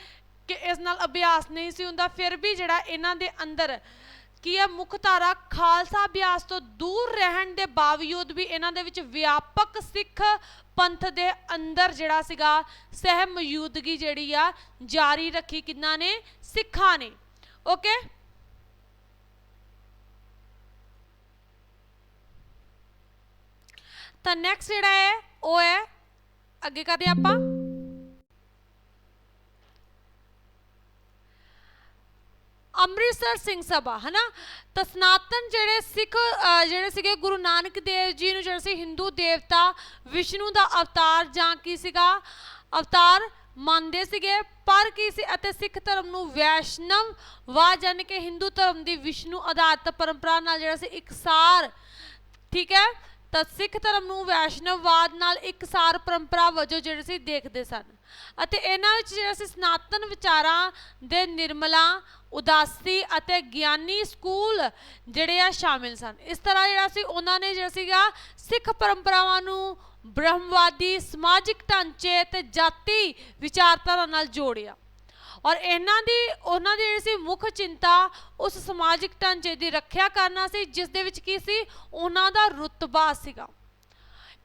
ਕਿ ਇਸ ਨਾਲ ਅਭਿਆਸ ਨਹੀਂ ਸੀ ਹੁੰਦਾ, ਫਿਰ ਵੀ ਜਿਹੜਾ ਇਹਨਾਂ ਦੇ ਅੰਦਰ ਕੀ ਹੈ ਮੁੱਖ ਧਾਰਾ ਖਾਲਸਾ ਅਭਿਆਸ ਤੋਂ ਦੂਰ ਰਹਿਣ ਦੇ ਬਾਵਜੂਦ ਵੀ ਇਹਨਾਂ ਦੇ ਵਿੱਚ ਵਿਆਪਕ ਸਿੱਖ ਪੰਥ ਦੇ ਅੰਦਰ ਜਿਹੜਾ ਸੀਗਾ ਸਹਿ ਮੌਜੂਦਗੀ ਜਿਹੜੀ ਆ, ਜਾਰੀ ਰੱਖੀ ਕਿੰਨਾ ਨੇ? ਸਿੱਖਾਂ ਨੇ। ਓਕੇ? ਤਾਂ ਨੈਕਸਟ ਜਿਹੜਾ ਹੈ, ਉਹ ਹੈ, ਅੱਗੇ ਕਰਦੇ ਹਾਂ ਆਪਾਂ। ਅੰਮ੍ਰਿਤਸਰ ਸਿੰਘ ਸਭਾ, ਹਨਾ? ਤਾਂ ਸਨਾਤਨ ਜਿਹੜੇ ਸਿੱਖ ਜਿਹੜੇ ਸੀਗੇ ਗੁਰੂ ਨਾਨਕ ਦੇਵ ਜੀ ਨੂੰ ਜਿਹੜਾ ਸੀ ਹਿੰਦੂ ਦੇਵਤਾ ਵਿਸ਼ਨੂੰ ਦਾ ਅਵਤਾਰ ਜਾਂ ਕੀ ਸੀਗਾ? ਅਵਤਾਰ ਮੰਨਦੇ ਸੀਗੇ, ਪਰ ਕੀ ਸੀ? ਅਤੇ ਸਿੱਖ ਧਰਮ ਨੂੰ ਵੈਸ਼ਨਵ ਵਾ ਜਾਨ ਕਿ ਹਿੰਦੂ ਧਰਮ ਦੀ ਵਿਸ਼ਨੂੰ ਆਧਾਰਿਤ ਪਰੰਪਰਾ ਨਾਲ ਜਿਹੜਾ ਸੀ ਇਕਸਾਰ, ਠੀਕ ਹੈ? ਤਾਂ ਸਿੱਖ ਧਰਮ ਨੂੰ ਵੈਸ਼ਨਵਵਾਦ ਨਾਲ ਇਕਸਾਰ ਪਰੰਪਰਾ ਵਜੋਂ ਜਿਹੜੇ ਸੀ ਦੇਖਦੇ ਸਨ। ਅਤੇ ਇਹਨਾਂ ਵਿੱਚ ਜਿਹੜਾ ਸੀ ਸਨਾਤਨ ਵਿਚਾਰਾਂ ਦੇ ਨਿਰਮਲਾ ਉਦਾਸੀ ਅਤੇ ਗਿਆਨੀ ਸਕੂਲ ਜਿਹੜੇ ਆ ਸ਼ਾਮਿਲ ਸਨ। ਇਸ ਤਰ੍ਹਾਂ ਜਿਹੜਾ ਸੀ, ਉਹਨਾਂ ਨੇ ਜਿਹੜਾ ਸੀਗਾ, ਸਿੱਖ ਪਰੰਪਰਾਵਾਂ ਨੂੰ ਬ੍ਰਹਮਵਾਦੀ, ਸਮਾਜਿਕ ਢਾਂਚੇ ਤੇ ਜਾਤੀ ਵਿਚਾਰਧਾਰਾ ਨਾਲ ਜੋੜਿਆ। ਔਰ ਇਹਨਾਂ ਦੀ, ਉਹਨਾਂ ਦੀ ਜਿਹੜੀ ਸੀ ਮੁੱਖ ਚਿੰਤਾ, ਉਸ ਸਮਾਜਿਕ ਢਾਂਚੇ ਦੀ ਰੱਖਿਆ ਕਰਨਾ ਸੀ, ਜਿਸ ਦੇ ਵਿੱਚ ਕੀ ਸੀ, ਉਹਨਾਂ ਦਾ ਰੁਤਬਾ ਸੀਗਾ।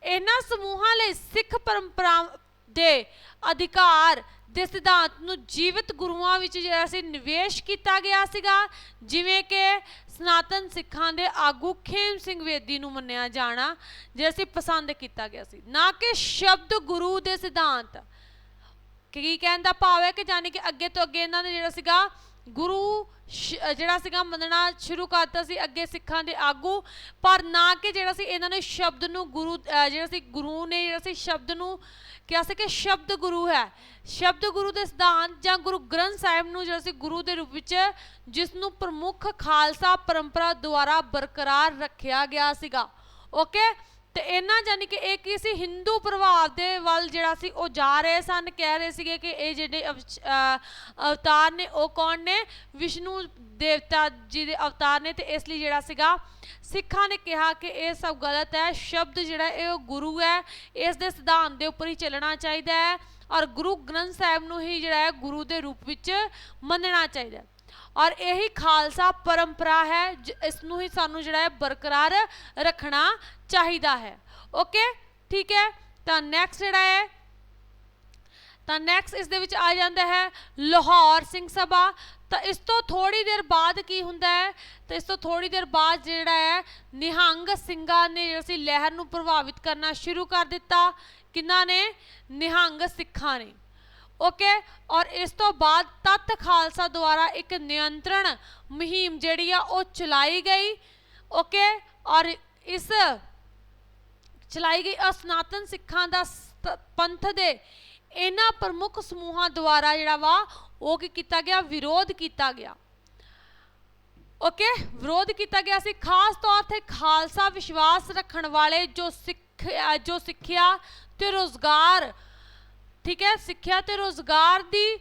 ਇਹਨਾਂ ਸਮੂਹਾਂ ਲਈ ਸਿੱਖ ਪਰੰਪਰਾ ਦੇ ਅਧਿਕਾਰ ਦੇ ਸਿਧਾਂਤ ਨੂੰ ਜੀਵਿਤ ਗੁਰੂਆਂ ਵਿੱਚ ਜਿਹੜਾ ਸੀ ਨਿਵੇਸ਼ ਕੀਤਾ ਗਿਆ ਸੀਗਾ, ਜਿਵੇਂ ਕਿ ਸਨਾਤਨ ਸਿੱਖਾਂ ਦੇ ਆਗੂ ਖੇਮ ਸਿੰਘ ਵੇਦੀ ਨੂੰ ਮੰਨਿਆ ਜਾਣਾ, ਜਿਹੜਾ ਸੀ ਪਸੰਦ ਕੀਤਾ ਗਿਆ ਸੀ। ਨਾ ਕਿ ਸ਼ਬਦ ਗੁਰੂ ਦੇ ਸਿਧਾਂਤ। ਕੀ ਕਹਿਣ ਦਾ ਭਾਵ ਹੈ ਕਿ ਜਾਨੀ ਕਿ ਅੱਗੇ ਤੋਂ ਅੱਗੇ ਇਹਨਾਂ ਨੇ ਜਿਹੜਾ ਸੀਗਾ ਗੁਰੂ ਸ਼- ਜਿਹੜਾ ਸੀਗਾ ਮੰਨਣਾ ਸ਼ੁਰੂ ਕਰਤਾ ਸੀ ਅੱਗੇ ਸਿੱਖਾਂ ਦੇ ਆਗੂ, ਪਰ ਨਾ ਕਿ ਜਿਹੜਾ ਸੀ ਇਹਨਾਂ ਨੇ ਸ਼ਬਦ ਨੂੰ ਗੁਰੂ ਜਿਹੜਾ ਸੀ ਗੁਰੂ ਨੇ ਜਿਹੜਾ ਸੀ ਸ਼ਬਦ ਨੂੰ ਕਿਹਾ ਸੀ ਕਿ ਸ਼ਬਦ ਗੁਰੂ ਹੈ। ਸ਼ਬਦ ਗੁਰੂ ਦੇ ਸਿਧਾਂਤ ਜਾਂ ਗੁਰੂ ਗ੍ਰੰਥ ਸਾਹਿਬ ਨੂੰ ਜਿਹੜਾ ਸੀ ਗੁਰੂ ਦੇ ਰੂਪ ਵਿੱਚ ਜਿਸ ਨੂੰ ਪ੍ਰਮੁੱਖ ਖਾਲਸਾ ਪਰੰਪਰਾ ਦੁਆਰਾ ਬਰਕਰਾਰ ਰੱਖਿਆ ਗਿਆ ਸੀਗਾ। ਓਕੇ? ਤੇ ਇਹਨਾਂ ਜਾਨੀ ਕਿ ਇਹ ਕੀ ਸੀ, ਹਿੰਦੂ ਪ੍ਰਭਾਵ ਦੇ ਵੱਲ ਜਿਹੜਾ ਸੀ, ਉਹ ਜਾ ਰਹੇ ਸਨ, ਕਹਿ ਰਹੇ ਸੀਗੇ ਕਿ ਇਹ ਜਿਹੜੇ ਅਵ- ਅਵਤਾਰ ਨੇ, ਉਹ ਕੌਣ ਨੇ? ਵਿਸ਼ਨੂੰ ਦੇਵਤਾ ਜੀ ਦੇ ਅਵਤਾਰ ਨੇ ਤੇ ਇਸ ਲਈ ਜਿਹੜਾ ਸੀਗਾ, ਸਿੱਖਾਂ ਨੇ ਕਿਹਾ ਕਿ ਇਹ ਸਭ ਗਲਤ ਹੈ, ਸ਼ਬਦ ਜਿਹੜਾ ਇਹ ਉਹ ਗੁਰੂ ਹੈ, ਇਸ ਦੇ ਸਿਧਾਂਤ ਦੇ ਉੱਪਰ ਹੀ ਚੱਲਣਾ ਚਾਹੀਦਾ ਹੈ ਔਰ ਗੁਰੂ ਗ੍ਰੰਥ ਸਾਹਿਬ ਨੂੰ ਹੀ ਜਿਹੜਾ ਹੈ ਗੁਰੂ ਦੇ ਰੂਪ ਵਿੱਚ ਮੰਨਣਾ ਚਾਹੀਦਾ ਔਰ ਇਹੀ ਖਾਲਸਾ ਪਰੰਪਰਾ ਹੈ, ਜ- ਇਸ ਨੂੰ ਹੀ ਸਾਨੂੰ ਜਿਹੜਾ ਹੈ ਬਰਕਰਾਰ ਰੱਖਣਾ ਚਾਹੀਦਾ ਹੈ। ਓਕੇ ਠੀਕ ਹੈ? ਤਾਂ ਨੈਕਸਟ ਜਿਹੜਾ ਹੈ, ਤਾਂ ਨੈਕਸਟ ਇਸ ਦੇ ਵਿੱਚ ਆ ਜਾਂਦਾ ਹੈ ਲਾਹੌਰ ਸਿੰਘ ਸਭਾ। ਤਾਂ ਇਸ ਤੋਂ ਥੋੜੀ ਦੇਰ ਬਾਅਦ ਕੀ ਹੁੰਦਾ ਹੈ? ਤਾਂ ਇਸ ਤੋਂ ਥੋੜੀ ਦੇਰ ਬਾਅਦ ਜਿਹੜਾ ਹੈ, ਨਿਹੰਗ ਸਿੰਘਾਂ ਨੇ ਜਿਹੜਾ ਸੀ ਲਹਿਰ ਨੂੰ ਪ੍ਰਭਾਵਿਤ ਕਰਨਾ ਸ਼ੁਰੂ ਕਰ ਦਿੱਤਾ। ਕਿਹਨਾਂ ਨੇ? ਨਿਹੰਗ ਸਿੱਖਾਂ ਨੇ। ਓਕੇ ਔਰ ਇਸ ਤੋਂ ਬਾਅਦ ਤਤ ਖਾਲਸਾ ਦੁਆਰਾ ਇੱਕ ਨਿਯੰਤਰਣ ਮੁਹਿੰਮ ਜਿਹੜੀ ਆ, ਉਹ ਚਲਾਈ ਗਈ। ਓਕੇ ਔਰ ਇਸ ਚਲਾਈ ਗਈ ਔਰ ਸਨਾਤਨ ਸਿੱਖਾਂ ਦਾ ਸ- ਪੰਥ ਦੇ ਇਹਨਾਂ ਪ੍ਰਮੁੱਖ ਸਮੂਹਾਂ ਦੁਆਰਾ ਜਿਹੜਾ ਵਾ, ਉਹ ਕੀ ਕੀਤਾ ਗਿਆ? ਵਿਰੋਧ ਕੀਤਾ ਗਿਆ। ਓਕੇ ਵਿਰੋਧ ਕੀਤਾ ਗਿਆ ਸੀ। ਖਾਸ ਤੌਰ ਤੇ ਖਾਲਸਾ ਵਿਸ਼ਵਾਸ ਰੱਖਣ ਵਾਲੇ ਜੋ ਸਿੱਖ ਜੋ ਸਿੱਖਿਆ ਤੇ ਰੋਜ਼ਗਾਰ ਠੀਕ ਹੈ, ਸਿੱਖਿਆ ਤੇ ਰੋਜ਼ਗਾਰ ਦੀ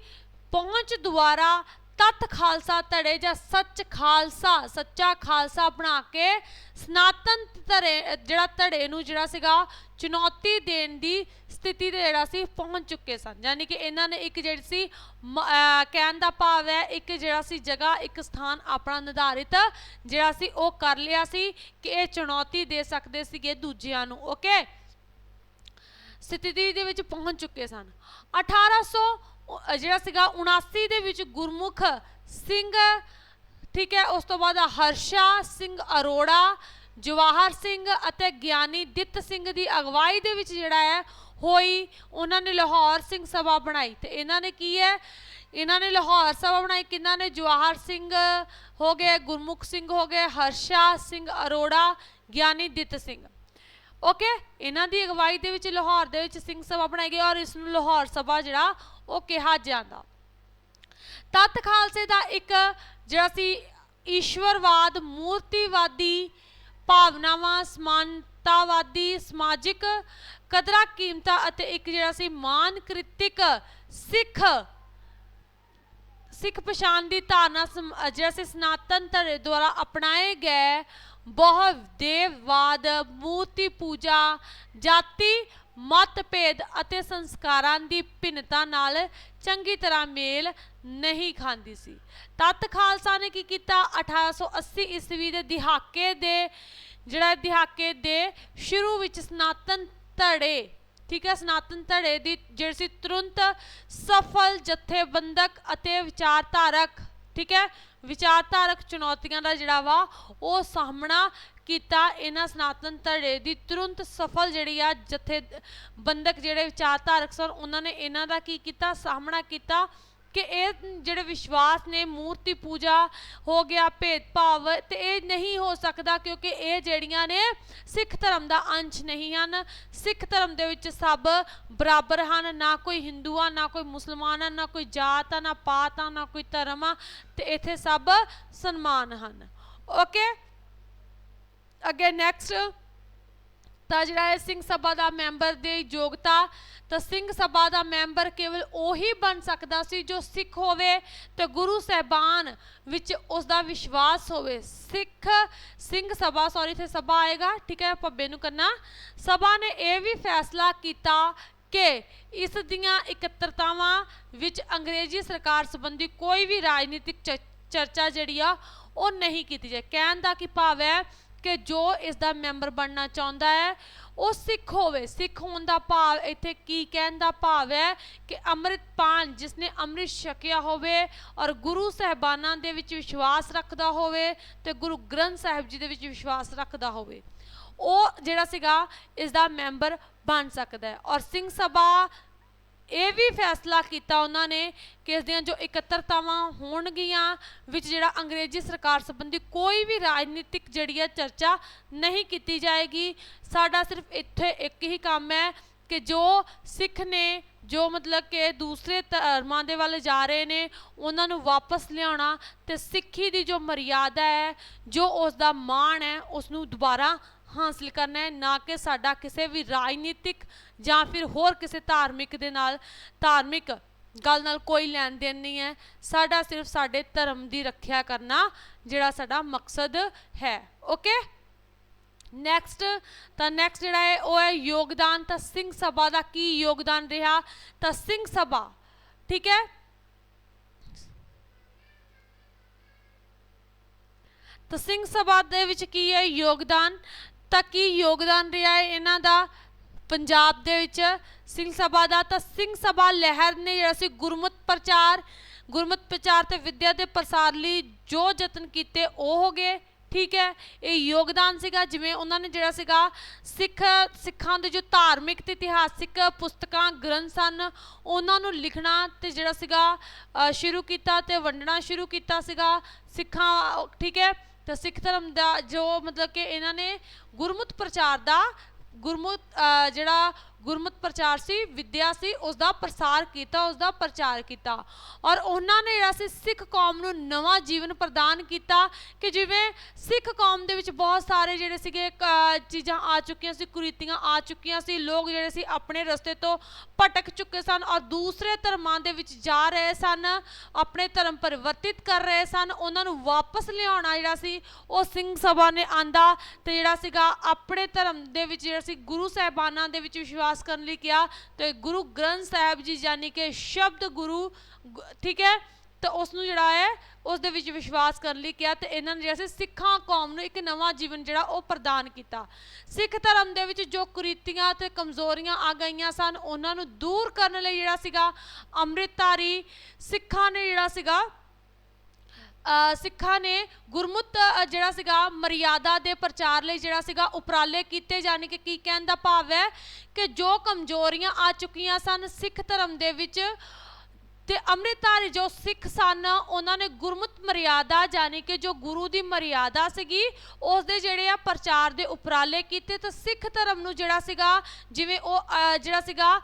ਪਹੁੰਚ ਦੁਆਰਾ ਤਤ ਖਾਲਸਾ ਧੜੇ ਜਾਂ ਸੱਚ ਖਾਲਸਾ, ਸੱਚਾ ਖਾਲਸਾ ਬਣਾ ਕੇ ਸਨਾਤਨ ਧੜੇ, ਜਿਹੜਾ ਧੜੇ ਨੂੰ ਜਿਹੜਾ ਸੀਗਾ, ਚੁਣੌਤੀ ਦੇਣ ਦੀ ਸਥਿਤੀ ਤੇ ਜਿਹੜਾ ਸੀ, ਪਹੁੰਚ ਚੁੱਕੇ ਸਨ। ਯਾਨੀ ਕਿ ਇਹਨਾਂ ਨੇ ਇੱਕ ਜਿਹੜੀ ਸੀ, ਮ- ਕਹਿਣ ਦਾ ਭਾਵ ਹੈ, ਇੱਕ ਜਿਹੜਾ ਸੀ ਜਗ੍ਹਾ, ਇੱਕ ਸਥਾਨ ਆਪਣਾ ਨਿਰਧਾਰਿਤ, ਜਿਹੜਾ ਸੀ ਉਹ ਕਰ ਲਿਆ ਸੀ ਕਿ ਇਹ ਚੁਣੌਤੀ ਦੇ ਸਕਦੇ ਸੀਗੇ ਦੂਜਿਆਂ ਨੂੰ ਓਕੇ ਸਥਿਤੀ ਦੇ ਵਿੱਚ ਪਹੁੰਚ ਚੁੱਕੇ ਸਨ। 1800 ਅਹ ਜਿਹੜਾ ਸੀਗਾ 79 ਦੇ ਵਿੱਚ ਗੁਰਮੁਖ ਸਿੰਘ, ਠੀਕ ਹੈ, ਉਸ ਤੋਂ ਬਾਅਦ ਹਰਸ਼ਾ ਸਿੰਘ, ਅਰੋੜਾ, ਜਵਾਹਰ ਸਿੰਘ ਅਤੇ ਗਿਆਨੀ ਦਿੱਤ ਸਿੰਘ ਦੀ ਅਗਵਾਈ ਦੇ ਵਿੱਚ ਜਿਹੜਾ ਹੈ, ਹੋਈ। ਉਹਨਾਂ ਨੇ ਲਾਹੌਰ ਸਿੰਘ ਸਭਾ ਬਣਾਈ। ਤੇ ਇਹਨਾਂ ਨੇ ਕੀ ਹੈ? ਇਹਨਾਂ ਨੇ ਲਾਹੌਰ ਸਭਾ ਬਣਾਈ ਕਿਹਨਾਂ ਨੇ? ਜਵਾਹਰ ਸਿੰਘ ਹੋ ਗਏ, ਗੁਰਮੁਖ ਸਿੰਘ ਹੋ ਗਏ, ਹਰਸ਼ਾ ਸਿੰਘ, ਅਰੋੜਾ, ਗਿਆਨੀ ਦਿੱਤ ਸਿੰਘ। ਓਕੇ ਇਹਨਾਂ ਦੀ ਅਗਵਾਈ ਦੇ ਵਿੱਚ ਲਾਹੌਰ ਦੇ ਵਿੱਚ ਸਿੰਘ ਸਭਾ ਬਣਾਈ ਗਈ ਔਰ ਇਸ ਨੂੰ ਲਾਹੌਰ ਸਭਾ ਜਿਹੜਾ ਉਹ ਕਿਹਾ ਜਾਂਦਾ। ਤਤ ਖਾਲਸੇ ਦਾ ਇੱਕ ਜਿਹੜਾ ਸੀ ਈਸ਼ਵਰਵਾਦ, ਮੂਰਤੀਵਾਦੀ, ਭਾਵਨਾਵਾਂ, ਸਮਾਨਤਾਵਾਦੀ, ਸਮਾਜਿਕ ਕਦਰਾਂ, ਕੀਮਤਾਂ ਅਤੇ ਇੱਕ ਜਿਹੜਾ ਸੀ ਮਾਨ ਕ੍ਰਿਤਿਕ ਸਿੱਖ ਸਿੱਖ ਪਛਾਣ ਦੀ ਧਾਰਨਾ ਸਮ- ਜਿਹੜਾ ਸੀ ਸਨਾਤਨ ਧੜੇ ਦੁਆਰਾ ਅਪਣਾਏ ਗਏ ਬਹੁ ਦੇਵਵਾਦ ਮੂਰਤੀ ਪੂਜਾ, ਜਾਤੀ ਮਤਭੇਦ ਅਤੇ ਸੰਸਕਾਰਾਂ ਦੀ ਭਿੰਨਤਾ ਨਾਲ ਚੰਗੀ ਤਰ੍ਹਾਂ ਮੇਲ ਨਹੀਂ ਖਾਂਦੀ ਸੀ। ਤਤ ਖਾਲਸਾ ਨੇ ਕੀ ਕੀਤਾ? 1880 ਈਸਵੀ ਦੇ ਦਿਹਾਕੇ ਦੇ, ਜਿਹੜਾ ਦਿਹਾਕੇ ਦੇ ਸ਼ੁਰੂ ਵਿੱਚ ਸਨਾਤਨ ਧੜੇ, ਠੀਕ ਹੈ, ਸਨਾਤਨ ਧੜੇ ਦੀ ਜਿਹੜੀ ਸੀ ਤੁਰੰਤ ਸਫਲ ਜਥੇਬੰਦਕ ਅਤੇ ਵਿਚਾਰਧਾਰਕ, ਠੀਕ ਹੈ ਵਿਚਾਰਧਾਰਕ ਚੁਣੌਤੀਆਂ ਦਾ ਜਿਹੜਾ ਵਾ, ਉਹ ਸਾਹਮਣਾ ਕੀਤਾ ਇਹਨਾਂ ਸਨਾਤਨ ਧੜੇ ਦੀ। ਤੁਰੰਤ ਸਫਲ ਜਿਹੜੀ ਆ ਜਥੇ ਬੰਦਕ ਜਿਹੜੇ ਵਿਚਾਰਧਾਰਕ ਸਨ, ਉਹਨਾਂ ਨੇ ਇਹਨਾਂ ਦਾ ਕੀ ਕੀਤਾ? ਸਾਹਮਣਾ ਕੀਤਾ। ਕਿ ਇਹ ਜਿਹੜੇ ਵਿਸ਼ਵਾਸ ਨੇ, ਮੂਰਤੀ ਪੂਜਾ ਹੋ ਗਿਆ, ਭੇਦਭਾਵ, ਤੇ ਇਹ ਨਹੀਂ ਹੋ ਸਕਦਾ ਕਿਉਂਕਿ ਇਹ ਜਿਹੜੀਆਂ ਨੇ ਸਿੱਖ ਧਰਮ ਦਾ ਅੰਸ਼ ਨਹੀਂ ਹਨ। ਸਿੱਖ ਧਰਮ ਦੇ ਵਿੱਚ ਸਭ ਬਰਾਬਰ ਹਨ। ਨਾ ਕੋਈ ਹਿੰਦੂ ਆ, ਨਾ ਕੋਈ ਮੁਸਲਮਾਨ ਆ, ਨਾ ਕੋਈ ਜਾਤ ਆ, ਨਾ ਪਾਤ ਆ, ਨਾ ਕੋਈ ਧਰਮ ਆ, ਤੇ ਇੱਥੇ ਸਭ ਸਨਮਾਨ ਹਨ। ਓਕੇ ਅੱਗੇ ਨੈਕਸਟ ਤਾਂ ਜਿਹੜਾ ਹੈ ਸਿੰਘ ਸਭਾ ਦਾ ਮੈਂਬਰ ਦੀ ਯੋਗਤਾ, ਤਾਂ ਸਿੰਘ ਸਭਾ ਦਾ ਮੈਂਬਰ ਕੇਵਲ ਉਹੀ ਬਣ ਸਕਦਾ ਸੀ ਜੋ ਸਿੱਖ ਹੋਵੇ ਤੇ ਗੁਰੂ ਸਹਿਬਾਨ ਵਿੱਚ ਉਸ ਦਾ ਵਿਸ਼ਵਾਸ ਹੋਵੇ। ਸਿੱਖ, ਸਿੰਘ ਸਭਾ ਸੌਰੀ ਇੱਥੇ ਸਭਾ ਆਏਗਾ, ਠੀਕ ਹੈ ਪੱਬੇ ਨੂੰ ਕਰਨਾ ਸਭਾ ਨੇ ਇਹ ਵੀ ਫੈਸਲਾ ਕੀਤਾ ਕਿ ਇਸ ਦੀਆਂ ਇਕੱਤਰਤਾਵਾਂ ਵਿੱਚ ਅੰਗਰੇਜ਼ੀ ਸਰਕਾਰ ਸੰਬੰਧੀ ਕੋਈ ਵੀ ਰਾਜਨੀਤਿਕ ਚ- ਚਰਚਾ ਜਿਹੜੀ ਆ, ਉਹ ਨਹੀਂ ਕੀਤੀ ਜਾਏ। ਕਹਿਣ ਦਾ ਕੀ ਭਾਵ ਹੈ ਕਿ ਜੋ ਇਸ ਦਾ ਮੈਂਬਰ ਬਣਨਾ ਚਾਹੁੰਦਾ ਹੈ, ਉਹ ਸਿੱਖ ਹੋਵੇ। ਸਿੱਖ ਹੋਣ ਦਾ ਭਾਵ ਇੱਥੇ ਕੀ ਕਹਿਣ ਦਾ ਭਾਵ ਹੈ ਕਿ ਅੰਮ੍ਰਿਤਪਾਨ ਜਿਸਨੇ ਅੰਮ੍ਰਿਤ ਛਕਿਆ ਹੋਵੇ ਔਰ ਗੁਰੂ ਸਹਿਬਾਨਾਂ ਦੇ ਵਿੱਚ ਵਿਸ਼ਵਾਸ ਰੱਖਦਾ ਹੋਵੇ ਤੇ ਗੁਰੂ ਗ੍ਰੰਥ ਸਾਹਿਬ ਜੀ ਦੇ ਵਿੱਚ ਵਿਸ਼ਵਾਸ ਰੱਖਦਾ ਹੋਵੇ, ਉਹ ਜਿਹੜਾ ਸੀਗਾ ਇਸ ਦਾ ਮੈਂਬਰ ਬਣ ਸਕਦਾ ਹੈ। ਔਰ ਸਿੰਘ ਸਭਾ ਇਹ ਵੀ ਫੈਸਲਾ ਕੀਤਾ ਉਹਨਾਂ ਨੇ ਕਿ ਇਸ ਦੀਆਂ ਜੋ ਇਕੱਤਰਤਾਵਾਂ ਹੋਣਗੀਆਂ, ਵਿੱਚ ਜਿਹੜਾ ਅੰਗਰੇਜ਼ੀ ਸਰਕਾਰ ਸੰਬੰਧੀ ਕੋਈ ਵੀ ਰਾਜਨੀਤਿਕ ਜਿਹੜੀ ਹੈ ਚਰਚਾ ਨਹੀਂ ਕੀਤੀ ਜਾਏਗੀ। ਸਾਡਾ ਸਿਰਫ ਇੱਥੇ ਇੱਕ ਹੀ ਕੰਮ ਹੈ ਕਿ ਜੋ ਸਿੱਖ ਨੇ, ਜੋ ਮਤਲਬ ਕਿ ਦੂਸਰੇ ਧਰਮਾਂ ਦੇ ਵੱਲ ਜਾ ਰਹੇ ਨੇ, ਉਹਨਾਂ ਨੂੰ ਵਾਪਸ ਲਿਆਉਣਾ ਤੇ ਸਿੱਖੀ ਦੀ ਜੋ ਮਰਿਆਦਾ ਹੈ, ਜੋ ਉਸ ਦਾ ਮਾਣ ਹੈ ਉਸ ਨੂੰ ਦੁਬਾਰਾ ਹਾਸਲ ਕਰਨਾ ਹੈ, ਨਾ ਕਿ ਸਾਡਾ ਕਿਸੇ ਵੀ ਰਾਜਨੀਤਿਕ ਜਾਂ ਫਿਰ ਹੋਰ ਕਿਸੇ ਧਾਰਮਿਕ ਦੇ ਨਾਲ, ਧਾਰਮਿਕ ਗੱਲ ਨਾਲ ਕੋਈ ਲੈਣ ਦੇਣ ਨਹੀਂ ਹੈ। ਸਾਡਾ ਸਿਰਫ ਸਾਡੇ ਧਰਮ ਦੀ ਰੱਖਿਆ ਕਰਨਾ ਜਿਹੜਾ ਸਾਡਾ ਮਕਸਦ ਹੈ। ਓਕੇ ਨੈਕਸਟ ਤਾਂ ਨੈਕਸਟ ਜਿਹੜਾ ਹੈ, ਉਹ ਹੈ ਯੋਗਦਾਨ। ਤਾਂ ਸਿੰਘ ਸਭਾ ਦਾ ਕੀ ਯੋਗਦਾਨ ਰਿਹਾ? ਤਾਂ ਸਿੰਘ ਸਭਾ, ਠੀਕ ਹੈ? ਤਾਂ ਸਿੰਘ ਸਭਾ ਦੇ ਵਿੱਚ ਕੀ ਹੈ? ਯੋਗਦਾਨ। ਤਾਂ ਕੀ ਯੋਗਦਾਨ ਰਿਹਾ ਹੈ ਇਹਨਾਂ ਦਾ? ਪੰਜਾਬ ਦੇ ਵਿੱਚ ਸਿੰਘ ਸਭਾ ਦਾ, ਤਾਂ ਸਿੰਘ ਸਭਾ ਲਹਿਰ ਨੇ ਜਿਹੜਾ ਸੀ ਗੁਰਮਤ ਪ੍ਰਚਾਰ ਗੁਰਮਤ ਪ੍ਰਚਾਰ ਤੇ ਵਿੱਦਿਆ ਦੇ ਪ੍ਰਸਾਰ ਲਈ ਜੋ ਯਤਨ ਕੀਤੇ ਉਹ ਹੋ ਗਏ, ਠੀਕ ਹੈ? ਇਹ ਯੋਗਦਾਨ ਸੀਗਾ, ਜਿਵੇਂ ਉਹਨਾਂ ਨੇ ਜਿਹੜਾ ਸੀਗਾ ਸਿੱਖ, ਸਿੱਖਾਂ ਦੇ ਜੋ ਧਾਰਮਿਕ ਤੇ ਇਤਿਹਾਸਿਕ ਪੁਸਤਕਾਂ, ਗ੍ਰੰਥ ਸਨ, ਉਹਨਾਂ ਨੂੰ ਲਿਖਣਾ ਤੇ ਜਿਹੜਾ ਸੀਗਾ ਸ਼ੁਰੂ ਕੀਤਾ ਤੇ ਵੰਡਣਾ ਸ਼ੁਰੂ ਕੀਤਾ ਸੀਗਾ ਸਿੱਖਾਂ, ਠੀਕ ਹੈ? ਤਾਂ ਸਿੱਖ ਧਰਮ ਦਾ ਜੋ ਮਤਲਬ ਕਿ ਇਹਨਾਂ ਨੇ ਗੁਰਮੁਤ ਪ੍ਰਚਾਰ ਦਾ ਗੁਰਮੁਖ ਅ, ਜਿਹੜਾ ਗੁਰਮਤ ਪ੍ਰਚਾਰ ਸੀ, ਵਿਦਿਆ ਸੀ ਉਸ ਦਾ ਪ੍ਰਸਾਰ ਕੀਤਾ ਉਸ ਦਾ ਪ੍ਰਚਾਰ ਕੀਤਾ। ਔਰ ਉਹਨਾਂ ਨੇ ਜਿਹੜਾ ਸੀ, ਸਿੱਖ ਕੌਮ ਨੂੰ ਨਵਾਂ ਜੀਵਨ ਪ੍ਰਦਾਨ ਕੀਤਾ ਕਿ ਜਿਵੇਂ ਸਿੱਖ ਕੌਮ ਦੇ ਵਿੱਚ ਬਹੁਤ ਸਾਰੇ ਜਿਹੜੇ ਸੀਗੇ ਚੀਜ਼ਾਂ ਆ ਚੁੱਕੀਆਂ ਸੀ, ਕੁਰੀਤੀਆਂ ਆ ਚੁੱਕੀਆਂ ਸੀ, ਲੋਕ ਜਿਹੜੇ ਸੀ ਆਪਣੇ ਰਸਤੇ ਤੋਂ ਭਟਕ ਚੁੱਕੇ ਸਨ ਔਰ ਦੂਸਰੇ ਧਰਮਾਂ ਦੇ ਵਿੱਚ ਜਾ ਰਹੇ ਸਨ, ਆਪਣੇ ਧਰਮ ਪਰਿਵਰਤਿਤ ਕਰ ਰਹੇ ਸਨ, ਉਹਨਾਂ ਨੂੰ ਵਾਪਸ ਲਿਆਉਣਾ ਜਿਹੜਾ ਸੀ, ਉਹ ਸਿੰਘ ਸਭਾ ਨੇ ਆਂਦਾ ਤੇ ਜਿਹੜਾ ਸੀਗਾ, ਆਪਣੇ ਧਰਮ ਦੇ ਵਿੱਚ ਜਿਹੜਾ ਸੀ, ਗੁਰੂ ਸਾਹਿਬਾਨਾਂ ਦੇ ਵਿੱਚ ਵਿਸ਼ਵਾਸ ਕਰਨ ਲਈ ਕਿਹਾ ਤੇ ਗੁਰੂ ਗ੍ਰੰਥ ਸਾਹਿਬ ਜੀ ਯਾਨੀ ਕਿ ਸ਼ਬਦ ਗੁਰੂ ਠੀਕ ਹੈ, ਤਾਂ ਉਸ ਨੂੰ ਜਿਹੜਾ ਹੈ ਉਸ ਦੇ ਵਿੱਚ ਵਿਸ਼ਵਾਸ ਕਰਨ ਲਈ ਕਿਹਾ ਤੇ ਇਹਨਾਂ ਨੇ ਜਿਹੜਾ ਸੀ ਸਿੱਖਾਂ ਕੌਮ ਨੂੰ ਇੱਕ ਨਵਾਂ ਜੀਵਨ ਜਿਹੜਾ ਉਹ ਪ੍ਰਦਾਨ ਕੀਤਾ। ਸਿੱਖ ਧਰਮ ਦੇ ਵਿੱਚ ਜੋ ਕੁਰੀਤੀਆਂ ਤੇ ਕਮਜ਼ੋਰੀਆਂ ਆ ਗਈਆਂ ਸਨ, ਉਹਨਾਂ ਨੂੰ ਦੂਰ ਕਰਨ ਲਈ ਜਿਹੜਾ ਸੀਗਾ ਅੰਮ੍ਰਿਤਧਾਰੀ ਸਿੱਖਾਂ ਨੇ ਜਿਹੜਾ ਸੀਗਾ ਸਿੱਖਾਂ ਨੇ ਗੁਰਮੁੱਤ ਜਿਹੜਾ ਸੀਗਾ, ਮਰਿਆਦਾ ਦੇ ਪ੍ਰਚਾਰ ਲਈ ਜਿਹੜਾ ਸੀਗਾ, ਉਪਰਾਲੇ ਕੀਤੇ ਜਾਣੀ ਕਿ ਕੀ ਕਹਿਣ ਦਾ ਭਾਵ ਹੈ ਕਿ ਜੋ ਕਮਜ਼ੋਰੀਆਂ ਆ ਚੁੱਕੀਆਂ ਸਨ ਸਿੱਖ ਧਰਮ ਦੇ ਵਿੱਚ ਤੇ ਅੰਮ੍ਰਿਤਧਾਰੀ ਜੋ ਸਿੱਖ ਸਨ, ਉਹਨਾਂ ਨੇ ਗੁਰਮੁੱਤ ਮਰਿਆਦਾ ਜਾਣੀ ਕਿ ਜੋ ਗੁਰੂ ਦੀ ਮਰਿਆਦਾ ਸੀਗੀ, ਉਸ ਦੇ ਜਿਹੜੇ ਆ ਪ੍ਰਚਾਰ ਦੇ ਉਪਰਾਲੇ ਕੀਤੇ ਤੇ ਸਿੱਖ ਧਰਮ ਨੂੰ ਜਿਹੜਾ ਸੀਗਾ, ਜਿਵੇਂ ਉਹ ਜਿਹੜਾ ਸੀਗਾ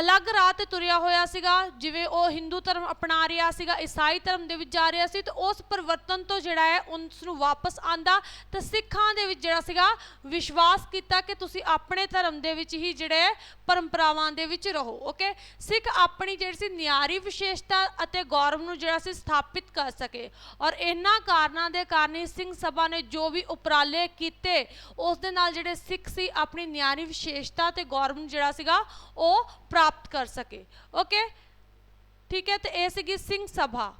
ਅਲੱਗ ਰਾਹ ਤੇ ਤੁਰਿਆ ਹੋਇਆ ਸੀਗਾ, ਜਿਵੇਂ ਉਹ ਹਿੰਦੂ ਧਰਮ ਅਪਣਾ ਰਿਹਾ ਸੀਗਾ, ਈਸਾਈ ਧਰਮ ਦੇ ਵਿੱਚ ਜਾ ਰਿਹਾ ਸੀ, ਤੇ ਉਸ ਪਰਿਵਰਤਨ ਤੋਂ ਜਿਹੜਾ ਹੈ ਉਸ ਨੂੰ ਵਾਪਸ ਆਂਦਾ, ਤੇ ਸਿੱਖਾਂ ਦੇ ਵਿੱਚ ਜਿਹੜਾ ਸੀਗਾ, ਵਿਸ਼ਵਾਸ ਕੀਤਾ ਕਿ ਤੁਸੀਂ ਆਪਣੇ ਧਰਮ ਦੇ ਵਿੱਚ ਹੀ ਜਿਹੜੇ ਪਰੰਪਰਾਵਾਂ ਦੇ ਵਿੱਚ ਰਹੋ ਓਕੇ ਸਿੱਖ ਆਪਣੀ ਜਿਹੜੀ ਸੀ ਨਿਆਰੀ ਵਿਸ਼ੇਸ਼ਤਾ ਅਤੇ ਗੌਰਵ ਨੂੰ ਜਿਹੜਾ ਸੀ ਸਥਾਪਿਤ ਕਰ ਸਕੇ, ਔਰ ਇਹਨਾਂ ਕਾਰਨਾਂ ਦੇ ਕਾਰਨ ਹੀ ਸਿੰਘ ਸਭਾ ਨੇ ਜੋ ਵੀ ਉਪਰਾਲੇ ਕੀਤੇ, ਉਸ ਦੇ ਨਾਲ ਜਿਹੜੇ ਸਿੱਖ ਸੀ, ਆਪਣੀ ਨਿਆਰੀ ਵਿਸ਼ੇਸ਼ਤਾ ਤੇ ਗੌਰਵ ਨੂੰ ਜਿਹੜਾ ਸੀਗਾ, ਉਹ ਪ੍ਰਾਪਤ ਕਰ ਸਕੇ ਓਕੇ ਠੀਕ ਹੈ ਤੇ ਇਹ ਸੀਗੀ ਸਿੰਘ ਸਭਾ